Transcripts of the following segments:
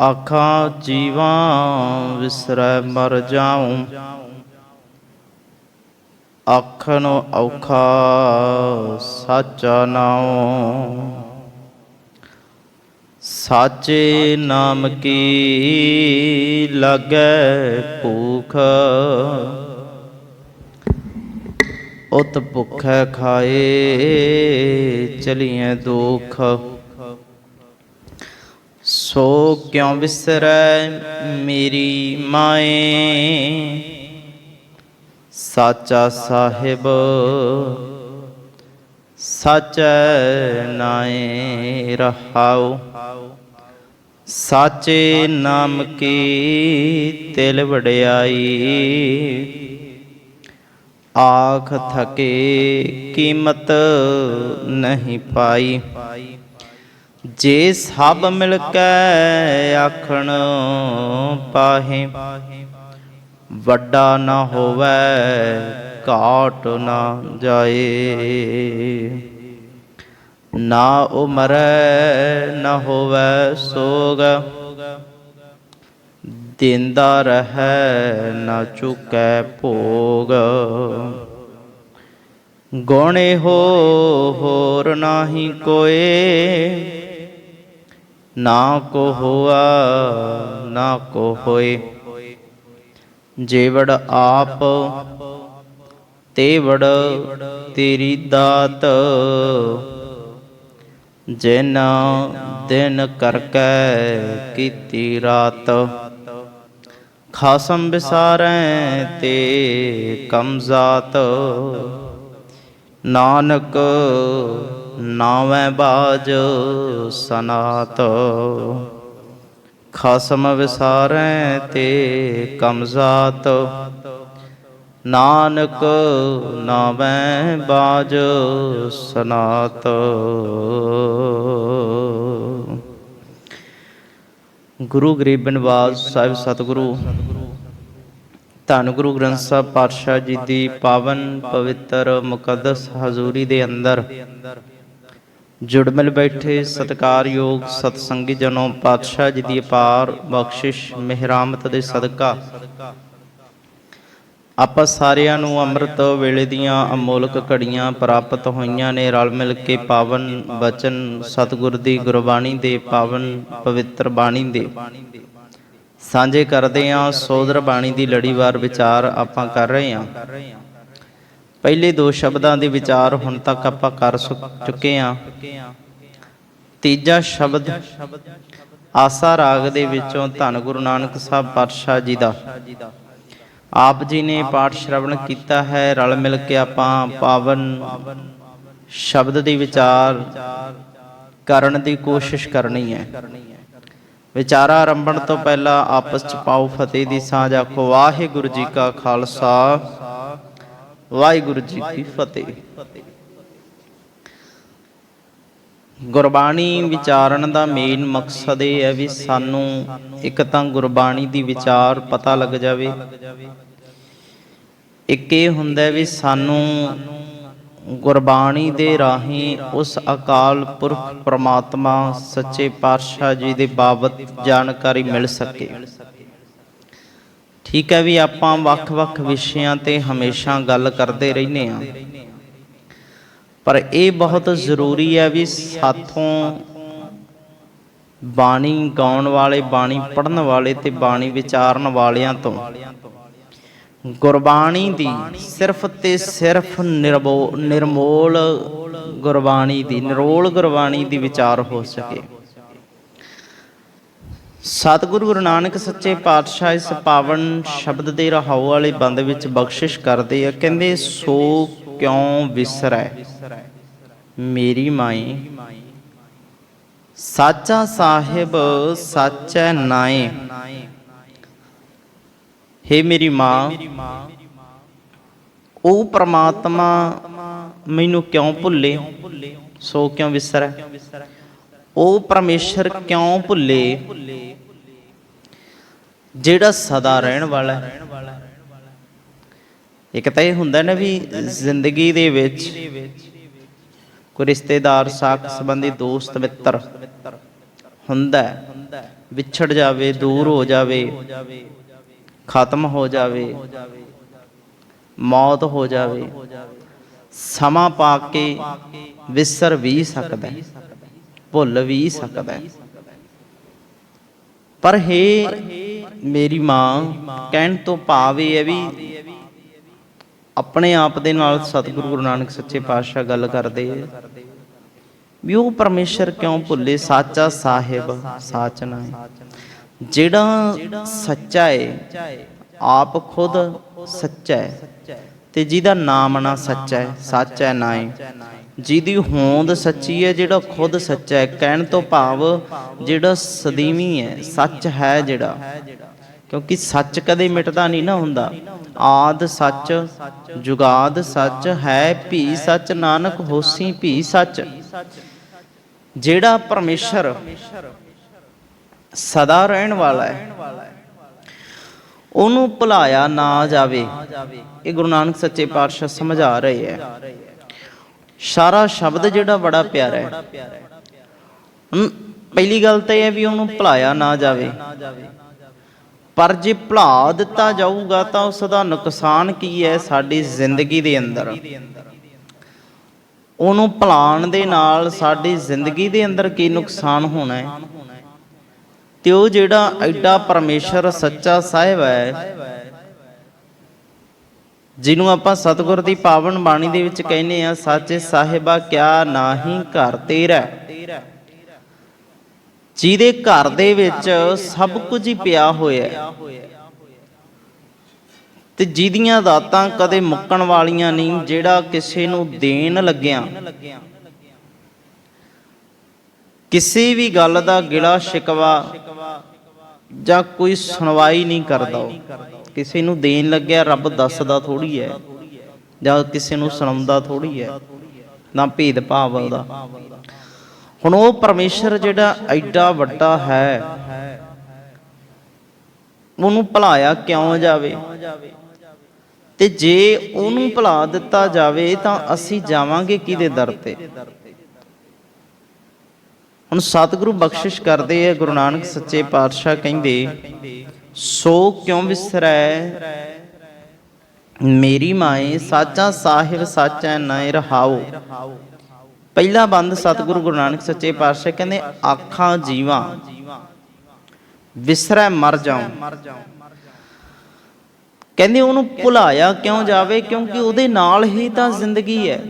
ਆਖਾਂ, ਜੀਵਾਂ ਵਿਸਰੈ ਮਰ ਜਾਉ। ਆਖਣ ਔਖਾ ਸਾਚਾ ਨਾਉ। ਸਾਚੇ ਨਾਮ ਕੀ ਲਾਗੈ ਭੂਖ? ਉਤ ਭੁਖੈ ਖਾਏ ਚਲੀਐ ਦੁਖ। ਸੋ ਕਿਉ ਵਿਸਰੈ ਮੇਰੀ ਮਾਏ? ਸਾਚਾ ਸਾਹਿਬ, ਸਚ ਨਾਏ ਰਹਾਉ। ਸਾਚੇ ਨਾਮ ਕੀ ਤਿਲ ਵਡਿਆਈ? ਆਖ ਥਕੇ ਕੀਮਤ ਨਹੀਂ ਪਾਈ। ਜੇ ਸਭ ਮਿਲ ਕੇ ਆਖਣ ਪਾਹੇ, ਵੱਡਾ ਨਾ ਹੋਵੇ, ਘਾਟ ਨਾ ਜਾਏ। ਨਾ ਉਮਰ ਨਾ ਹੋਵੇ ਸੋਗ, ਦਿੰਦਾ ਰਹੈ ਨਾ ਚੁਕੈ ਭੋਗ। ਗੋਣੇ ਹੋ ਹੋਰ ਨਾਹੀ ਕੋਏ ਨਾ ਕੋ ਹੋਆ, ਨਾ ਕੋ ਹੋਏ। ਜੇਵੜ ਆਪ, ਤੇਵੜ ਤੇਰੀ ਦਾਤ। ਜਿਨ ਦਿਨ ਕਰਕੇ ਕੀਤੀ ਰਾਤ। ਖਾਸਮ ਵਿਸਾਰੈ ਤੇ ਕਮਜ਼ਾਤ ਨਾਨਕ ਨਾਵੇਂ ਬਾਜ ਸਨਾਤ। ਖਸਮ ਵਿਸਾਰੈ ਤੇ ਕਮਜ਼ਾਤ ਨਾਨਕ ਨਾਵੇਂ ਬਾਜ ਸਨਾਤ। ਗੁਰੂ ਗਰੀਬ ਨਿਵਾਜ ਸਾਹਿਬ ਸਤਿਗੁਰੂ, ਧੰਨ ਗੁਰੂ ਗ੍ਰੰਥ ਸਾਹਿਬ ਪਾਤਸ਼ਾਹ ਜੀ ਦੀ ਪਾਵਨ ਪਵਿੱਤਰ ਮੁਕੱਦਸ ਹਜ਼ੂਰੀ ਦੇ ਅੰਦਰ ਜੁੜਮਿਲ ਬੈਠੇ ਸਤਿਕਾਰਯੋਗ ਸਤਸੰਗੀ ਜਨੋ ਪਾਤਸ਼ਾਹ ਜੀ ਦੀ ਅਪਾਰ ਬਖਸ਼ਿਸ਼ ਮਿਹਰਾਮਤ ਦੇ ਸਦਕਾ। ਆਪਾਂ ਸਾਰਿਆਂ ਨੂੰ ਅੰਮ੍ਰਿਤ ਵੇਲੇ ਦੀਆਂ ਅਮੋਲਕ ਘੜੀਆਂ ਪ੍ਰਾਪਤ ਹੋਈਆਂ ਨੇ, ਰਲ ਮਿਲ ਕੇ ਪਾਵਨ ਬਚਨ, ਸਤਿਗੁਰ ਦੀ ਗੁਰਬਾਣੀ ਦੇ, ਪਾਵਨ ਪਵਿੱਤਰ ਬਾਣੀ ਦੇ। ਸਾਂਝੇ ਕਰਦੇ ਹਾਂ ਸੋਦਰ ਬਾਣੀ ਦੀ ਲੜੀਵਾਰ ਵਿਚਾਰ ਆਪਾਂ ਕਰ ਰਹੇ ਹਾਂ ਪਹਿਲੇ ਦੋ ਸ਼ਬਦਾਂ ਦੇ ਵਿਚਾਰ ਹੁਣ ਤੱਕ ਆਪਾਂ ਕਰ ਚੁੱਕੇ ਹਾਂ। ਤੀਜਾ ਸ਼ਬਦ, ਆਸਾ ਰਾਗ ਦੇ ਵਿੱਚੋਂ ਧੰਨ ਗੁਰੂ ਨਾਨਕ ਸਾਹਿਬ ਪਾਤਸ਼ਾਹ ਜੀ ਦਾ। ਆਪ ਜੀ ਨੇ ਪਾਠ ਸ਼ਰਵਣ ਕੀਤਾ ਹੈ, ਰਲ ਮਿਲ ਕੇ ਆਪਾਂ ਪਾਵਨ ਸ਼ਬਦ ਦੀ ਵਿਚਾਰ ਕਰਨ ਦੀ ਕੋਸ਼ਿਸ਼ ਕਰਨੀ ਹੈ। ਵਿਚਾਰਾ ਆਰੰਭਣ ਤੋਂ ਪਹਿਲਾਂ ਆਪਸ ਚ ਪਾਓ ਫਤਿਹ ਦੀ ਸਾਂਝ ਆਖੋ, ਵਾਹਿਗੁਰੂ ਜੀ ਕਾ ਖਾਲਸਾ। ਵਾਹਿਗੁਰੂ ਜੀ ਕੀ ਫਤਿਹ। ਗੁਰਬਾਣੀ ਵਿਚਾਰਨ ਦਾ ਮੇਨ ਮਕਸਦ ਇਹ ਹੈ ਵੀ ਸਾਨੂੰ ਇੱਕ ਤਾਂ ਗੁਰਬਾਣੀ ਦੀ ਵਿਚਾਰ ਪਤਾ ਲੱਗ ਜਾਵੇ। ਇੱਕ ਇਹ ਹੁੰਦਾ ਵੀ ਸਾਨੂੰ ਗੁਰਬਾਣੀ ਦੇ ਰਾਹੀਂ ਉਸ ਅਕਾਲ ਪੁਰਖ ਪ੍ਰਮਾਤਮਾ, ਸੱਚੇ ਪਾਤਸ਼ਾਹ ਜੀ ਦੇ ਬਾਬਤ ਜਾਣਕਾਰੀ ਮਿਲ ਸਕੇ। ਠੀਕ ਹੈ ਵੀ ਆਪਾਂ ਵੱਖ-ਵੱਖ ਵਿਸ਼ਿਆਂ ਤੇ ਹਮੇਸ਼ਾ ਗੱਲ ਕਰਦੇ ਰਹਿੰਦੇ ਹਾਂ। ਪਰ ਇਹ ਬਹੁਤ ਜ਼ਰੂਰੀ ਹੈ ਵੀ ਸਾਥੋਂ ਬਾਣੀ ਗਾਉਣ ਵਾਲੇ, ਬਾਣੀ ਪੜ੍ਹਨ ਵਾਲੇ ਤੇ ਬਾਣੀ ਵਿਚਾਰਨ ਵਾਲਿਆਂ ਤੋਂ ਗੁਰਬਾਣੀ ਦੀ ਸਿਰਫ ਤੇ ਸਿਰਫ ਨਿਰਬੋ- ਨਿਰਮੋਲ ਗੁਰਬਾਣੀ ਦੀ, ਨਿਰੋਲ ਗੁਰਬਾਣੀ ਦੀ ਵਿਚਾਰ ਹੋ ਸਕੇ। ਸਤਿਗੁਰੂ ਗੁਰੂ ਨਾਨਕ ਸੱਚੇ ਪਾਤਸ਼ਾਹ ਇਸ ਪਾਵਨ ਸ਼ਬਦ ਦੇ ਰਹਾਉ ਵਾਲੇ ਬੰਦ ਵਿੱਚ ਬਖਸ਼ਿਸ਼ ਕਰਦੇ ਆ, ਕਹਿੰਦੇ, ਸੋ ਕਿਉ ਵਿਸਰੈ? ਮੇਰੀ ਮਾਈ, ਸਾਚਾ ਸਾਹਿਬ ਸਾਚੈ ਨਾਏ। ਹੇ ਮੇਰੀ ਮਾਂ, ਉਹ ਪ੍ਰਮਾਤਮਾ ਮੈਨੂੰ ਕਿਉਂ ਭੁੱਲੇ? ਸੋ ਕਿਉਂ ਵਿਸਰੈ? ਉਹ ਪਰਮੇਸ਼ਰ ਕਿਉਂ ਭੁੱਲੇ? ਜਿਹੜਾ ਸਦਾ ਰਹਿਣ ਵਾਲਾ ਹੈ। ਇੱਕ ਤਾਂ ਇਹ ਹੁੰਦਾ ਨਾ ਵੀ ਜ਼ਿੰਦਗੀ ਦੇ ਵਿੱਚ ਕੋਈ ਰਿਸ਼ਤੇਦਾਰ ਸਾਖ ਸੰਬੰਧੀ ਦੋਸਤ, ਮਿੱਤਰ ਹੁੰਦਾ ਵਿਛੜ ਜਾਵੇ, ਦੂਰ ਹੋ ਜਾਵੇ, ਖਤਮ ਹੋ ਜਾਵੇ, ਮੌਤ ਹੋ ਜਾਵੇ, ਸਮਾਂ ਪਾ ਕੇ ਵਿਸਰ ਵੀ ਸਕਦਾ ਭੁੱਲ ਵੀ ਸਕਦਾ ਪਰ ਹੈ ਮੇਰੀ ਮਾਂ ਕਹਿਣ ਤੋਂ ਭਾਵ ਇਹ ਹੈ ਵੀ ਆਪਣੇ ਆਪ ਦੇ ਨਾਲ ਸਤਿਗੁਰੂ ਗੁਰੂ ਨਾਨਕ ਸੱਚੇ ਪਾਤਸ਼ਾਹ ਗੱਲ ਕਰਦੇ ਹੈ ਵੀ ਉਹ ਪਰਮੇਸ਼ਰ ਕਿਉਂ ਭੁੱਲੇ? ਸਾਚਾ ਸਾਹਿਬ, ਸਾਚ ਹੈ ਜਿਹੜਾ ਸੱਚਾ ਹੈ ਆਪ ਖੁਦ ਸੱਚਾ ਹੈ ਤੇ ਜਿਹਦਾ ਨਾਮ ਨਾ ਸੱਚਾ ਹੈ ਸੱਚ ਹੈ ਨਾ ਹੈ ਜਿਹਦੀ ਹੋਂਦ ਸੱਚੀ ਹੈ ਜਿਹੜਾ ਖੁਦ ਸੱਚਾ ਹੈ ਕਹਿਣ ਤੋਂ ਭਾਵ ਜਿਹੜਾ ਸਦੀਵੀ ਹੈ ਸੱਚ ਹੈ ਜਿਹੜਾ। ਕਿਉਂਕਿ ਸੱਚ ਕਦੇ ਮਿਟਦਾ ਨਹੀਂ ਨਾ ਹੁੰਦਾ। ਆਦ ਸੱਚ, ਜੁਗਾਦ ਸੱਚ, ਹੈ ਭੀ ਸੱਚ, ਨਾਨਕ ਹੋਸੀ ਭੀ ਸੱਚ। ਜਿਹੜਾ ਪਰਮੇਸ਼ਰ ਸਦਾ ਰਹਿਣ ਵਾਲਾ ਹੈ, ਉਹਨੂੰ ਭੁਲਾਇਆ ਨਾ ਜਾਵੇ। ਇਹ ਗੁਰੂ ਨਾਨਕ ਸੱਚੇ ਪਾਤਸ਼ਾਹ ਸਮਝਾ ਰਹੇ ਹੈ। ਸਾਰਾ ਸ਼ਬਦ ਜਿਹੜਾ ਬੜਾ ਪਿਆਰਾ ਹੈ। ਪਹਿਲੀ ਗੱਲ ਤਾਂ ਇਹ ਹੈ ਵੀ ਉਹਨੂੰ ਭੁਲਾਇਆ ਨਾ ਜਾਵੇ। ਪਰ ਜੇ ਭੁਲਾ ਦਿੱਤਾ ਜਾਊਗਾ ਤਾਂ ਉਸ ਦਾ ਨੁਕਸਾਨ ਕੀ ਹੈ ਸਾਡੀ ਜ਼ਿੰਦਗੀ ਦੇ ਅੰਦਰ? ਉਹਨੂੰ ਭੁਲਾਉਣ ਦੇ ਨਾਲ ਸਾਡੀ ਜ਼ਿੰਦਗੀ ਦੇ ਅੰਦਰ ਕੀ ਨੁਕਸਾਨ ਹੋਣਾ ਹੈ? ਤੇ ਉਹ ਜਿਹੜਾ ਐਡਾ ਪਰਮੇਸ਼ਰ ਸੱਚਾ ਸਾਹਿਬ ਹੈ, ਜਿਹਨੂੰ ਆਪਾਂ ਸਤਿਗੁਰ ਦੀ ਪਾਵਨ ਬਾਣੀ ਦੇ ਵਿੱਚ ਕਹਿੰਦੇ ਆ ਸਾਚੇ ਸਾਹਿਬਾ, ਕਿਆ ਨਾਹੀ ਘਰ ਤੇਰਾ ਜਿਹਦੇ ਘਰ ਦੇ ਵਿੱਚ ਸਭ ਕੁਝ ਹੀ ਪਿਆ ਹੋਇਆ ਤੇ ਜਿਹਦੀਆਂ ਦਾਤਾਂ ਕਦੇ ਮੁੱਕਣ ਵਾਲੀਆਂ ਨਹੀਂ, ਜਿਹੜਾ ਕਿਸੇ ਨੂੰ ਦੇਣ ਲੱਗਿਆ। ਕਿਸੇ ਵੀ ਗੱਲ ਦਾ ਗਿਲਾ ਸ਼ਿਕਵਾ ਜਾਂ ਕੋਈ ਸੁਣਵਾਈ ਨਹੀਂ ਕਰਦਾ ਕਿਸੇ ਨੂੰ ਦੇਣ ਲੱਗਿਆ ਰੱਬ ਦੱਸਦਾ ਥੋੜੀ ਹੈ, ਜਾਂ ਕਿਸੇ ਨੂੰ ਸੁਣਾਉਂਦਾ ਥੋੜੀ ਹੈ, ਨਾ ਭੇਦ ਭਾਵ ਉਹਦਾ ਹੁਣ ਉਹ ਪਰਮੇਸ਼ਰ ਜਿਹੜਾ ਐਡਾ ਵੱਡਾ ਹੈ, ਉਹਨੂੰ ਭੁਲਾਇਆ ਕਿਉਂ ਜਾਵੇ? ਤੇ ਜੇ ਉਹਨੂੰ ਭੁਲਾ ਦਿੱਤਾ ਜਾਵੇ, ਤਾਂ ਅਸੀਂ ਜਾਵਾਂਗੇ ਕਿਹਦੇ ਦਰ ਤੇ? ਹੁਣ ਸਤਿਗੁਰੂ ਬਖਸ਼ਿਸ਼ ਕਰਦੇ ਆ, ਗੁਰੂ ਨਾਨਕ ਸੱਚੇ ਪਾਤਸ਼ਾਹ ਕਹਿੰਦੇ, ਸੋ ਕਿਉਂ ਵਿਸਰੈ? ਮੇਰੀ ਮਾਏ, ਸਾਚਾ ਸਾਹਿਬ, ਸਾਚਾ ਨੈ ਰਹਾਓ। ਪਹਿਲਾ ਬੰਦ ਸਤਿਗੁਰੂ ਗੁਰੂ ਨਾਨਕ ਸੱਚੇ ਪਾਤਸ਼ਾਹ ਕਹਿੰਦੇ, ਆਖਾਂ ਜੀਵਾਂ, ਵਿਸਰੈ ਮਰ ਜਾਉ। ਕਹਿੰਦੇ ਉਹਨੂੰ ਭੁਲਾਇਆ ਕਿਉਂ ਜਾਵੇ? ਕਿਉਂਕਿ ਉਹਦੇ ਨਾਲ ਹੀ ਤਾਂ ਜ਼ਿੰਦਗੀ ਹੈ।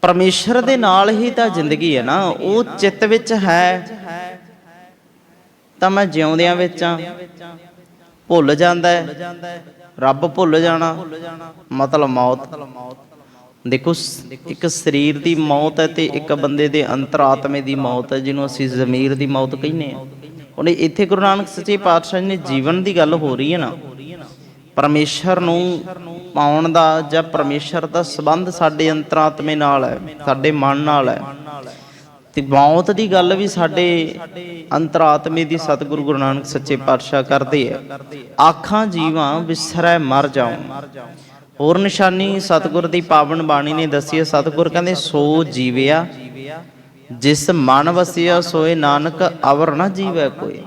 ਪਰਮੇਸ਼ਰ ਦੇ ਨਾਲ ਹੀ ਤਾਂ ਜ਼ਿੰਦਗੀ ਹੈ ਨਾ। ਉਹ ਚਿੱਤ ਵਿੱਚ ਹੈ। ਤਾਂ ਮੈਂ ਜਿਉਂਦਿਆਂ ਵਿੱਚ ਆ ਭੁੱਲ ਜਾਂਦਾ ਰੱਬ ਭੁੱਲ ਜਾਣਾ। ਮਤਲਬ ਮੌਤ। ਦੇਖੋ, ਇੱਕ ਸਰੀਰ ਦੀ ਮੌਤ ਹੈ ਤੇ ਇੱਕ ਬੰਦੇ ਦੇ ਅੰਤਰਾਤਮੇ ਦੀ ਮੌਤ ਹੈ, ਜਿਹਨੂੰ ਅਸੀਂ ਜ਼ਮੀਰ ਦੀ ਮੌਤ ਕਹਿੰਦੇ ਆ ਉਹਨੇ ਇੱਥੇ ਗੁਰੂ ਨਾਨਕ ਸੱਚੇ ਪਾਤਸ਼ਾਹ ਨੇ ਜੀਵਨ ਦੀ ਗੱਲ ਹੋ ਰਹੀ ਹੈ ਨਾ। ਪਰਮੇਸ਼ਰ ਨੂੰ ਪਾਉਣ ਦਾ ਜਾਂ ਪਰਮੇਸ਼ਰ ਦਾ ਸੰਬੰਧ ਸਾਡੇ ਅੰਤਰਾਤਮੇ ਨਾਲ ਹੈ, ਸਾਡੇ ਮਨ ਨਾਲ ਹੈ। ਤੇ ਮੌਤ ਦੀ ਗੱਲ ਵੀ ਸਾਡੇ ਅੰਤਰਾਤਮੇ ਦੀ ਸਤਿਗੁਰੂ ਗੁਰੂ ਨਾਨਕ ਸੱਚੇ ਪਾਤਸ਼ਾਹ ਕਰਦੇ ਆ। ਆਖਾਂ ਜੀਵਾਂ ਵਿਸਰੈ ਮਰ ਜਾਉ। ਹੋਰ ਨਿਸ਼ਾਨੀ ਸਤਿਗੁਰ ਦੀ ਪਾਵਨ ਬਾਣੀ ਨੇ ਦੱਸੀ ਹੈ, ਸਤਿਗੁਰ ਕਹਿੰਦੇ, ਸੋ ਜੀਵਿਆ, ਜਿਸ ਮਨ ਵਸਿਆ ਸੋਏ ਨਾਨਕ ਅਵਰ ਨਾ ਜੀਵੈ ਕੋਈ।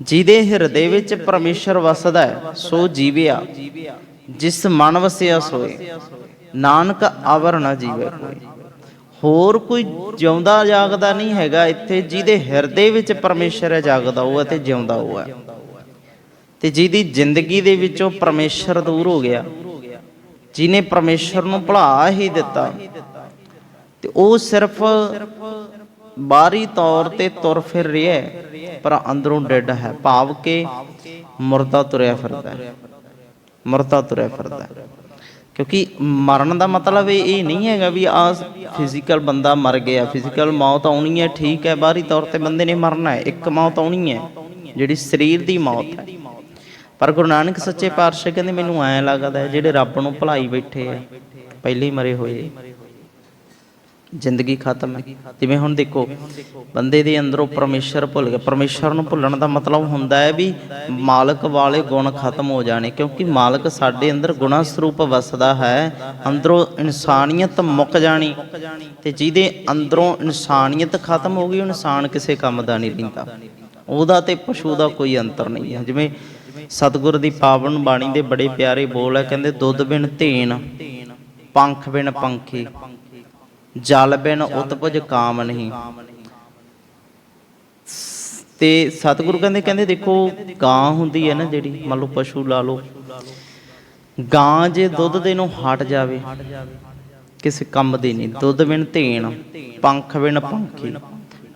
ਜਿਹਦੇ ਹਿਰਦੇ ਵਿੱਚ ਪਰਮੇਸ਼ਰ ਵਸਦਾ ਹੈ, ਸੋ ਜੀਵਿਆ, ਜਿਸ ਮਨ ਵਸਿਆ ਸੋਏ, ਨਾਨਕ ਅਵਰ ਨਾ ਜੀਵੈ ਕੋਈ। ਹੋਰ ਕੋਈ ਜਿਉਂਦਾ ਜਾਗਦਾ ਨਹੀਂ ਹੈਗਾ ਇੱਥੇ, ਜਿਹਦੇ ਹਿਰਦੇ ਵਿੱਚ ਪਰਮੇਸ਼ਰ ਹੈ, ਜਾਗਦਾ ਉਹ ਹੈ ਤੇ ਜਿਉਂਦਾ ਉਹ ਹੈ ਤੇ ਜਿਹਦੀ ਜ਼ਿੰਦਗੀ ਦੇ ਵਿੱਚੋਂ ਪਰਮੇਸ਼ਰ ਦੂਰ ਹੋ ਗਿਆ ਜਿਹਨੇ ਪਰਮੇਸ਼ਰ ਨੂੰ ਭੁਲਾ ਹੀ ਦਿੱਤਾ, ਤੇ ਉਹ ਸਿਰਫ ਬਾਹਰੀ ਤੌਰ ਤੇ ਤੁਰ ਫਿਰ ਰਿਹਾ ਹੈ, ਪਰ ਅੰਦਰੋਂ ਡੈਡ ਹੈ। ਭਾਵ ਕਿ ਮੁਰਦਾ ਤੁਰਿਆ ਫਿਰਦਾ ਹੈ। ਮੁਰਦਾ ਤੁਰਿਆ ਫਿਰਦਾ ਹੈ। ਕਿਉਂਕਿ ਮਰਨ ਦਾ ਮਤਲਬ ਇਹ ਇਹ ਨਹੀਂ ਹੈਗਾ ਵੀ ਆ ਫਿਜ਼ੀਕਲ ਬੰਦਾ ਮਰ ਗਿਆ। ਫਿਜ਼ੀਕਲ ਮੌਤ ਆਉਣੀ ਹੈ, ਠੀਕ ਹੈ। ਬਾਹਰੀ ਤੌਰ ਤੇ ਬੰਦੇ ਨੇ ਮਰਨਾ ਹੈ। ਇੱਕ ਮੌਤ ਆਉਣੀ ਹੈ, ਜਿਹੜੀ ਸਰੀਰ ਦੀ ਮੌਤ ਹੈ। ਪਰ ਗੁਰੂ ਨਾਨਕ ਸੱਚੇ ਪਾਤਸ਼ਾਹ ਕਹਿੰਦੇ, ਮੈਨੂੰ ਐਂ ਲੱਗਦਾ ਜਿਹੜੇ ਰੱਬ ਨੂੰ ਭੁਲਾਈ ਬੈਠੇ ਆ, ਪਹਿਲੇ ਹੀ ਮਰੇ ਹੋਏ ਜ਼ਿੰਦਗੀ ਖਤਮ ਹੈ। ਜਿਵੇਂ ਹੁਣ ਦੇਖੋ, ਬੰਦੇ ਦੇ ਅੰਦਰੋਂ ਪਰਮੇਸ਼ਰ ਭੁੱਲ ਗਿਆ ਪਰਮੇਸ਼ਰ ਨੂੰ ਭੁੱਲਣ ਦਾ ਮਤਲਬ ਹੁੰਦਾ ਹੈ ਵੀ ਮਾਲਕ ਵਾਲੇ ਗੁਣ ਖਤਮ ਹੋ ਜਾਣੇ, ਕਿਉਂਕਿ ਮਾਲਕ ਸਾਡੇ ਅੰਦਰ ਗੁਣਾ ਸਰੂਪ ਵਸਦਾ ਹੈ। ਅੰਦਰੋਂ ਇਨਸਾਨੀਅਤ ਮੁੱਕ ਜਾਣੀ ਤੇ ਜਿਹਦੇ ਅੰਦਰੋਂ ਇਨਸਾਨੀਅਤ ਖਤਮ ਹੋ ਗਈ, ਉਹ ਇਨਸਾਨ ਕਿਸੇ ਕੰਮ ਦਾ ਨਹੀਂ ਰਹਿੰਦਾ ਉਹਦਾ ਤੇ ਪਸ਼ੂ ਦਾ ਕੋਈ ਅੰਤਰ ਨਹੀਂ ਹੈ। ਜਿਵੇਂ ਸਤਿਗੁਰ ਦੀ ਪਾਵਨ ਬਾਣੀ ਦੇ ਬੜੇ ਪਿਆਰੇ ਬੋਲ ਹੈ ਕਹਿੰਦੇ, ਦੁੱਧ ਬਿਨ ਧੇਨ, ਪੰਖ ਬਿਨ ਪੰਖੀ, ਜਲ ਬਿਨ ਉਤਪਜ ਕਾਮ ਨਹੀਂ। ਤੇ ਸਤਿਗੁਰੂ ਕਹਿੰਦੇ ਕਹਿੰਦੇ, ਦੇਖੋ, ਗਾਂ ਹੁੰਦੀ ਹੈ ਨਾ ਜਿਹੜੀ, ਮੰਨ ਲਓ ਪਸ਼ੂ ਲਾ ਲਓ, ਗਾਂ ਜੇ ਦੁੱਧ ਦੇ ਨੂੰ ਹਟ ਜਾਵੇ, ਕਿਸੇ ਕੰਮ ਦੀ ਨਹੀਂ, ਦੁੱਧ ਬਿਨ ਧੇਨ, ਪੰਖ ਬਿਨ ਪੰਖੀ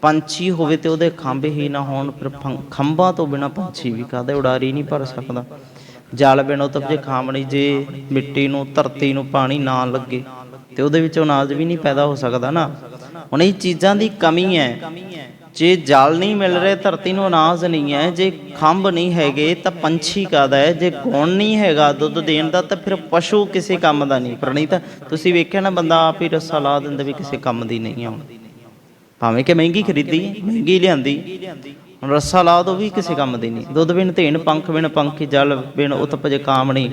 ਪੰਛੀ ਹੋਵੇ ਤੇ ਉਹਦੇ ਖੰਭ ਹੀ ਨਾ ਹੋਣ, ਫਿਰ ਖੰਭਾਂ ਤੋਂ ਬਿਨਾ ਪੰਛੀ ਵੀ ਕਾਹਦੇ ਉਡਾਰੀ ਨਹੀਂ ਭਰ ਸਕਦਾ। ਜਲ ਬਿਨ ਉਤਪਜੇ ਖਾਮਣੀ ਜੇ ਮਿੱਟੀ ਨੂੰ, ਧਰਤੀ ਨੂੰ ਪਾਣੀ ਨਾ ਲੱਗੇ, ਤੇ ਉਹਦੇ ਵਿੱਚੋਂ ਅਨਾਜ ਵੀ ਨਹੀਂ ਪੈਦਾ ਹੋ ਸਕਦਾ ਨਾ। ਹੁਣ ਇਹ ਚੀਜ਼ਾਂ ਦੀ ਕਮੀ ਹੈ। ਜੇ ਜਲ ਨਹੀਂ ਮਿਲ ਰਿਹਾ, ਧਰਤੀ ਨੂੰ ਅਨਾਜ ਨਹੀਂ ਹੈ, ਜੇ ਖੰਭ ਨਹੀਂ ਹੈਗੇ ਤਾਂ ਪੰਛੀ ਕਾਦਾ ਹੈ? ਜੇ ਗੁਣ ਨਹੀਂ ਹੈਗਾ ਦੁੱਧ ਦੇਣ ਦਾ, ਤਾਂ ਫਿਰ ਪਸ਼ੂ ਕਿਸੇ ਕੰਮ ਦਾ ਨਹੀਂ। ਪਰ ਤੁਸੀਂ ਵੇਖਿਆ ਨਾ ਬੰਦਾ ਆਪ ਹੀ ਰੱਸਾ ਲਾ ਦਿੰਦਾ ਵੀ ਕਿਸੇ ਕੰਮ ਦੀ ਨਹੀਂ ਆਉਣ ਭਾਵੇਂ ਕਿ ਮਹਿੰਗੀ ਖਰੀਦੀ, ਮਹਿੰਗੀ ਲਿਆਂਦੀ। ਹੁਣ ਰੱਸਾ ਲਾ ਦੋ, ਵੀ ਕਿਸੇ ਕੰਮ ਦੀ ਨਹੀਂ। ਦੁੱਧ ਬਿਨ ਧੇਨ ਪੰਖ ਬਿਨ ਪੰਖੀ, ਜਲ ਬਿਨ ਉਤਪਜ ਕਾਮਣੀ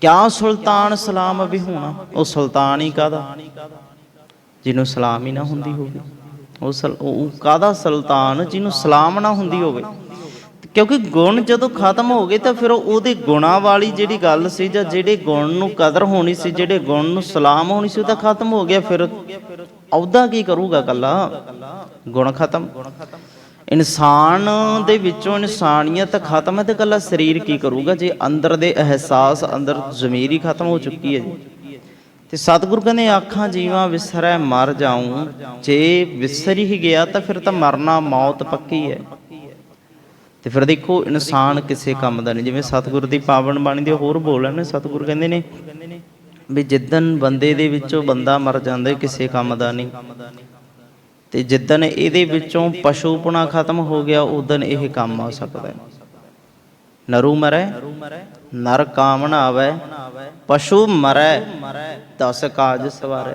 ਕਿਆ ਸੁਲਤਾਨ ਸਲਾਮ ਵੀ ਉਹ ਸੁਲਤਾਨ ਹੀ ਕਾਦਾ ਜਿਹਨੂੰ ਸਲਾਮ ਹੀ ਨਾ ਹੁੰਦੀ ਹੋਵੇ। ਉਹ ਕਾਦਾ ਸੁਲਤਾਨ? ਜਿਹਨੂੰ ਸਲਾਮ ਨਾ ਹੁੰਦੀ ਹੋਵੇ। ਕਿਉਂਕਿ ਗੁਣ ਜਦੋਂ ਖਤਮ ਹੋ ਗਏ ਤਾਂ ਫਿਰ ਉਹਦੇ ਗੁਣਾ ਵਾਲੀ ਜਿਹੜੀ ਗੱਲ ਸੀ ਜਾਂ ਜਿਹੜੇ ਗੁਣ ਨੂੰ ਕਦਰ ਹੋਣੀ ਸੀ, ਜਿਹੜੇ ਗੁਣ ਨੂੰ ਸਲਾਮ ਹੋਣੀ ਸੀ, ਉਹ ਤਾਂ ਖਤਮ ਹੋ ਗਿਆ ਫਿਰ। ਅਹੁਦਾ ਕੀ ਕਰੂਗਾ ਕੱਲਾ? ਗੁਣ ਖਤਮ। ਇਨਸਾਨ ਦੇ ਵਿੱਚੋਂ ਇਨਸਾਨੀਅਤ ਖਤਮ ਹੈ ਤੇ ਕੱਲਾ ਸਰੀਰ ਕੀ ਕਰੂਗਾ? ਜੇ ਅੰਦਰ ਦੇ ਅਹਿਸਾਸ ਅੰਦਰ ਜ਼ਮੀਰ ਹੀ ਖਤਮ ਹੋ ਚੁੱਕੀ ਹੈ ਜੀ। ਤੇ ਸਤਿਗੁਰੂ ਕਹਿੰਦੇ ਆਖਾਂ ਜੀਵਾਂ ਵਿਸਰੈ, ਮਰ ਜਾਉਂ ਜੇ ਵਿਸਰ ਹੀ ਗਿਆ ਤਾਂ ਫਿਰ ਤਾਂ ਮਰਨਾ, ਮੌਤ ਪੱਕੀ ਹੈ। ਤੇ ਫਿਰ ਦੇਖੋ, ਇਨਸਾਨ ਕਿਸੇ ਕੰਮ ਦਾ ਨਹੀਂ। ਜਿਵੇਂ ਸਤਿਗੁਰ ਦੀ ਪਾਵਨ ਬਾਣੀ ਦੇ ਹੋਰ ਬੋਲ ਨੇ, ਸਤਿਗੁਰੂ ਕਹਿੰਦੇ ਨੇ ਵੀ ਜਿੱਦਨ ਬੰਦੇ ਦੇ ਵਿੱਚੋਂ ਬੰਦਾ ਮਰ ਜਾਂਦਾ ਕਿਸੇ ਕੰਮ ਦਾ ਨਹੀਂ। ਤੇ ਜਿੱਦਨ ਇਹਦੇ ਵਿੱਚੋਂ ਪਸ਼ੂਪਣਾ ਖਤਮ ਹੋ ਗਿਆ ਉਦਨ ਇਹ ਕੰਮ ਆ ਸਕਦਾ ਹੈ। ਨਰੂ ਮਰੈ, ਨਰ ਕਾਮ ਨ ਆਵੈ, ਪਸ਼ੂ ਮਰੈ, ਦਸ ਕਾਜ ਸਵਾਰੈ।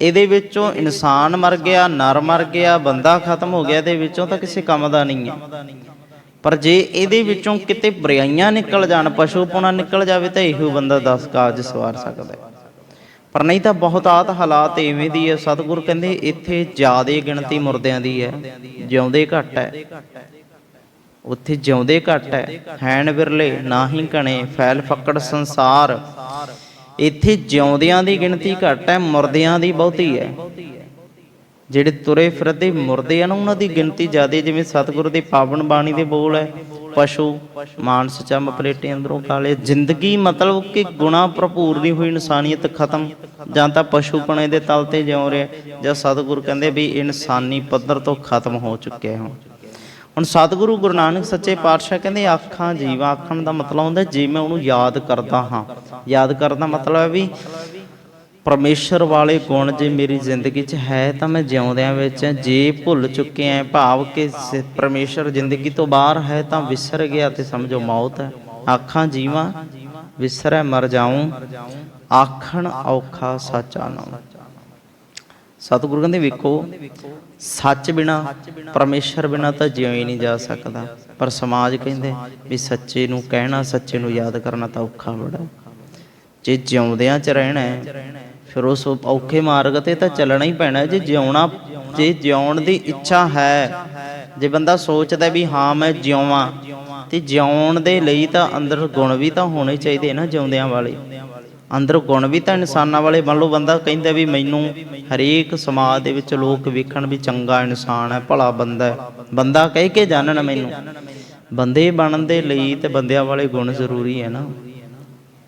ਇਹਦੇ ਵਿੱਚੋਂ ਇਨਸਾਨ ਮਰ ਗਿਆ, ਨਰ ਮਰ ਗਿਆ, ਬੰਦਾ ਖਤਮ ਹੋ ਗਿਆ, ਇਹਦੇ ਵਿੱਚੋਂ ਤਾਂ ਕਿਸੇ ਕੰਮ ਦਾ ਨਹੀਂ ਹੈ। ਪਰ ਜੇ ਇਹਦੇ ਵਿੱਚੋਂ ਕਿਤੇ ਬੁਰਾਈਆਂ ਨਿਕਲ ਜਾਣ ਪਸ਼ੂਪਣਾ ਨਿਕਲ ਜਾਵੇ ਤਾਂ ਇਹੋ ਬੰਦਾ ਦਸ ਕਾਜ ਸਵਾਰ ਸਕਦਾ ਹੈ। ਪਰ ਨਹੀਂ ਤਾਂ ਬਹੁਤਾਤ ਹਾਲਾਤ ਐਵੇਂ ਦੀ ਹੈ, ਸਤਿਗੁਰ ਕਹਿੰਦੇ ਇੱਥੇ ਜ਼ਿਆਦੇ ਗਿਣਤੀ ਮੁਰਦਿਆਂ ਦੀ ਹੈ, ਜਿਉਂਦੇ ਘੱਟ ਹੈ। ਉੱਥੇ ਜਿਉਂਦੇ ਘੱਟ ਹੈ, ਹੈਣ ਵਿਰਲੇ, ਨਾ ਹੀ ਕਣੇ ਫੈਲ ਫੱਕੜ ਸੰਸਾਰ। ਇੱਥੇ ਜਿਉਂਦਿਆਂ ਦੀ ਗਿਣਤੀ ਘੱਟ ਹੈ, ਮੁਰਦਿਆਂ ਦੀ ਬਹੁਤੀ ਹੈ। ਜਿਹੜੇ ਤੁਰੇ ਫਿਰਦੇ ਮੁਰਦੇ ਆ ਨਾ, ਉਹਨਾਂ ਦੀ ਗਿਣਤੀ ਜ਼ਿਆਦੇ ਜਿਵੇਂ ਸਤਿਗੁਰੂ ਦੀ ਪਾਵਨ ਬਾਣੀ ਦੇ ਬੋਲ ਹੈ, ਪਸ਼ੂ, ਮਾਨਸ, ਚੰਮ ਪਲੇਟੇ ਅੰਦਰੋਂ ਕਾਲੇ ਜ਼ਿੰਦਗੀ ਮਤਲਬ ਕਿ ਗੁਣਾ ਭਰਪੂਰ ਦੀ ਹੋਈ ਇਨਸਾਨੀਅਤ ਖਤਮ, ਜਾਂ ਤਾਂ ਪਸ਼ੂਪਣੇ ਦੇ ਤਲ ਤੇ ਜਿਉ ਰਿਹਾ, ਜਾਂ ਸਤਿਗੁਰੂ ਕਹਿੰਦੇ ਵੀ ਇਨਸਾਨੀ ਪੱਧਰ ਤੋਂ ਖਤਮ ਹੋ ਚੁੱਕਿਆ ਹੈ ਹੁਣ। ਹੁਣ ਸਤਿਗੁਰੂ ਗੁਰੂ ਨਾਨਕ ਸੱਚੇ ਪਾਤਸ਼ਾਹ ਕਹਿੰਦੇ ਆਖਾਂ ਜੀਵਾ ਆਖਣ ਦਾ ਮਤਲਬ ਹੁੰਦਾ ਜੇ ਮੈਂ ਉਹਨੂੰ ਯਾਦ ਕਰਦਾ ਹਾਂ। ਯਾਦ ਕਰਨ ਦਾ ਮਤਲਬ ਹੈ ਵੀ ਪਰਮੇਸ਼ਰ ਵਾਲੇ ਗੁਣ ਜੇ ਮੇਰੀ ਜ਼ਿੰਦਗੀ 'ਚ ਹੈ ਤਾਂ ਮੈਂ ਜਿਉਂਦਿਆਂ ਵਿੱਚ ਜੇ ਭੁੱਲ ਚੁੱਕੇ ਆਂ ਭਾਵ ਕਿ ਪਰਮੇਸ਼ਰ ਜ਼ਿੰਦਗੀ ਤੋਂ ਬਾਹਰ ਹੈ ਤਾਂ ਵਿਸਰ ਗਿਆ ਤੇ ਸਮਝੋ ਮੌਤ ਹੈ। ਆਖਾਂ ਜੀਵਾਂ, ਵਿਸਰੈ ਮਰ ਜਾਉਂ ਆਖਣ ਔਖਾ ਸਾਚਾ ਨਾਮ ਸਤਿਗੁਰੂ ਕਹਿੰਦੇ ਵੇਖੋ, ਸੱਚ ਬਿਨਾ ਪਰਮੇਸ਼ਰ ਬਿਨਾ ਤਾਂ ਜਿਉਂ ਹੀ ਨਹੀਂ ਜਾ ਸਕਦਾ। ਪਰ ਸਮਾਜ ਕਹਿੰਦੇ ਵੀ ਸੱਚੇ ਨੂੰ ਕਹਿਣਾ, ਸੱਚੇ ਨੂੰ ਯਾਦ ਕਰਨਾ ਤਾਂ ਔਖਾ ਬੜਾ। ਜੇ ਜਿਉਂਦਿਆਂ ਚ ਰਹਿਣਾ ਹੈ ਫਿਰ ਉਸ ਔਖੇ ਮਾਰਗ ਤੇ ਤਾਂ ਚੱਲਣਾ ਹੀ ਪੈਣਾ ਜੇ ਜਿਉਣਾ ਜੇ ਜਿਉਣ ਦੀ ਇੱਛਾ ਹੈ, ਜੇ ਬੰਦਾ ਸੋਚਦਾ ਵੀ ਹਾਂ, ਮੈਂ ਜਿਉਵਾਂ, ਤੇ ਜਿਉਣ ਦੇ ਲਈ ਤਾਂ ਅੰਦਰ ਗੁਣ ਵੀ ਤਾਂ ਹੋਣੇ ਚਾਹੀਦੇ ਨਾ ਜਿਉਂਦਿਆਂ ਵਾਲੇ। ਅੰਦਰ ਗੁਣ ਵੀ ਤਾਂ ਇਨਸਾਨਾਂ ਵਾਲੇ। ਮੰਨ ਲਓ ਬੰਦਾ ਕਹਿੰਦਾ ਵੀ ਮੈਨੂੰ ਹਰੇਕ ਸਮਾਜ ਦੇ ਵਿੱਚ ਲੋਕ ਵੇਖਣ ਵੀ ਚੰਗਾ ਇਨਸਾਨ ਹੈ, ਭਲਾ ਬੰਦਾ ਹੈ। ਬੰਦਾ ਕਹਿ ਕੇ ਜਾਣਨ ਮੈਨੂੰ। ਬੰਦੇ ਬਣਨ ਦੇ ਲਈ ਤੇ ਬੰਦਿਆਂ ਵਾਲੇ ਗੁਣ ਜ਼ਰੂਰੀ ਹੈ ਨਾ।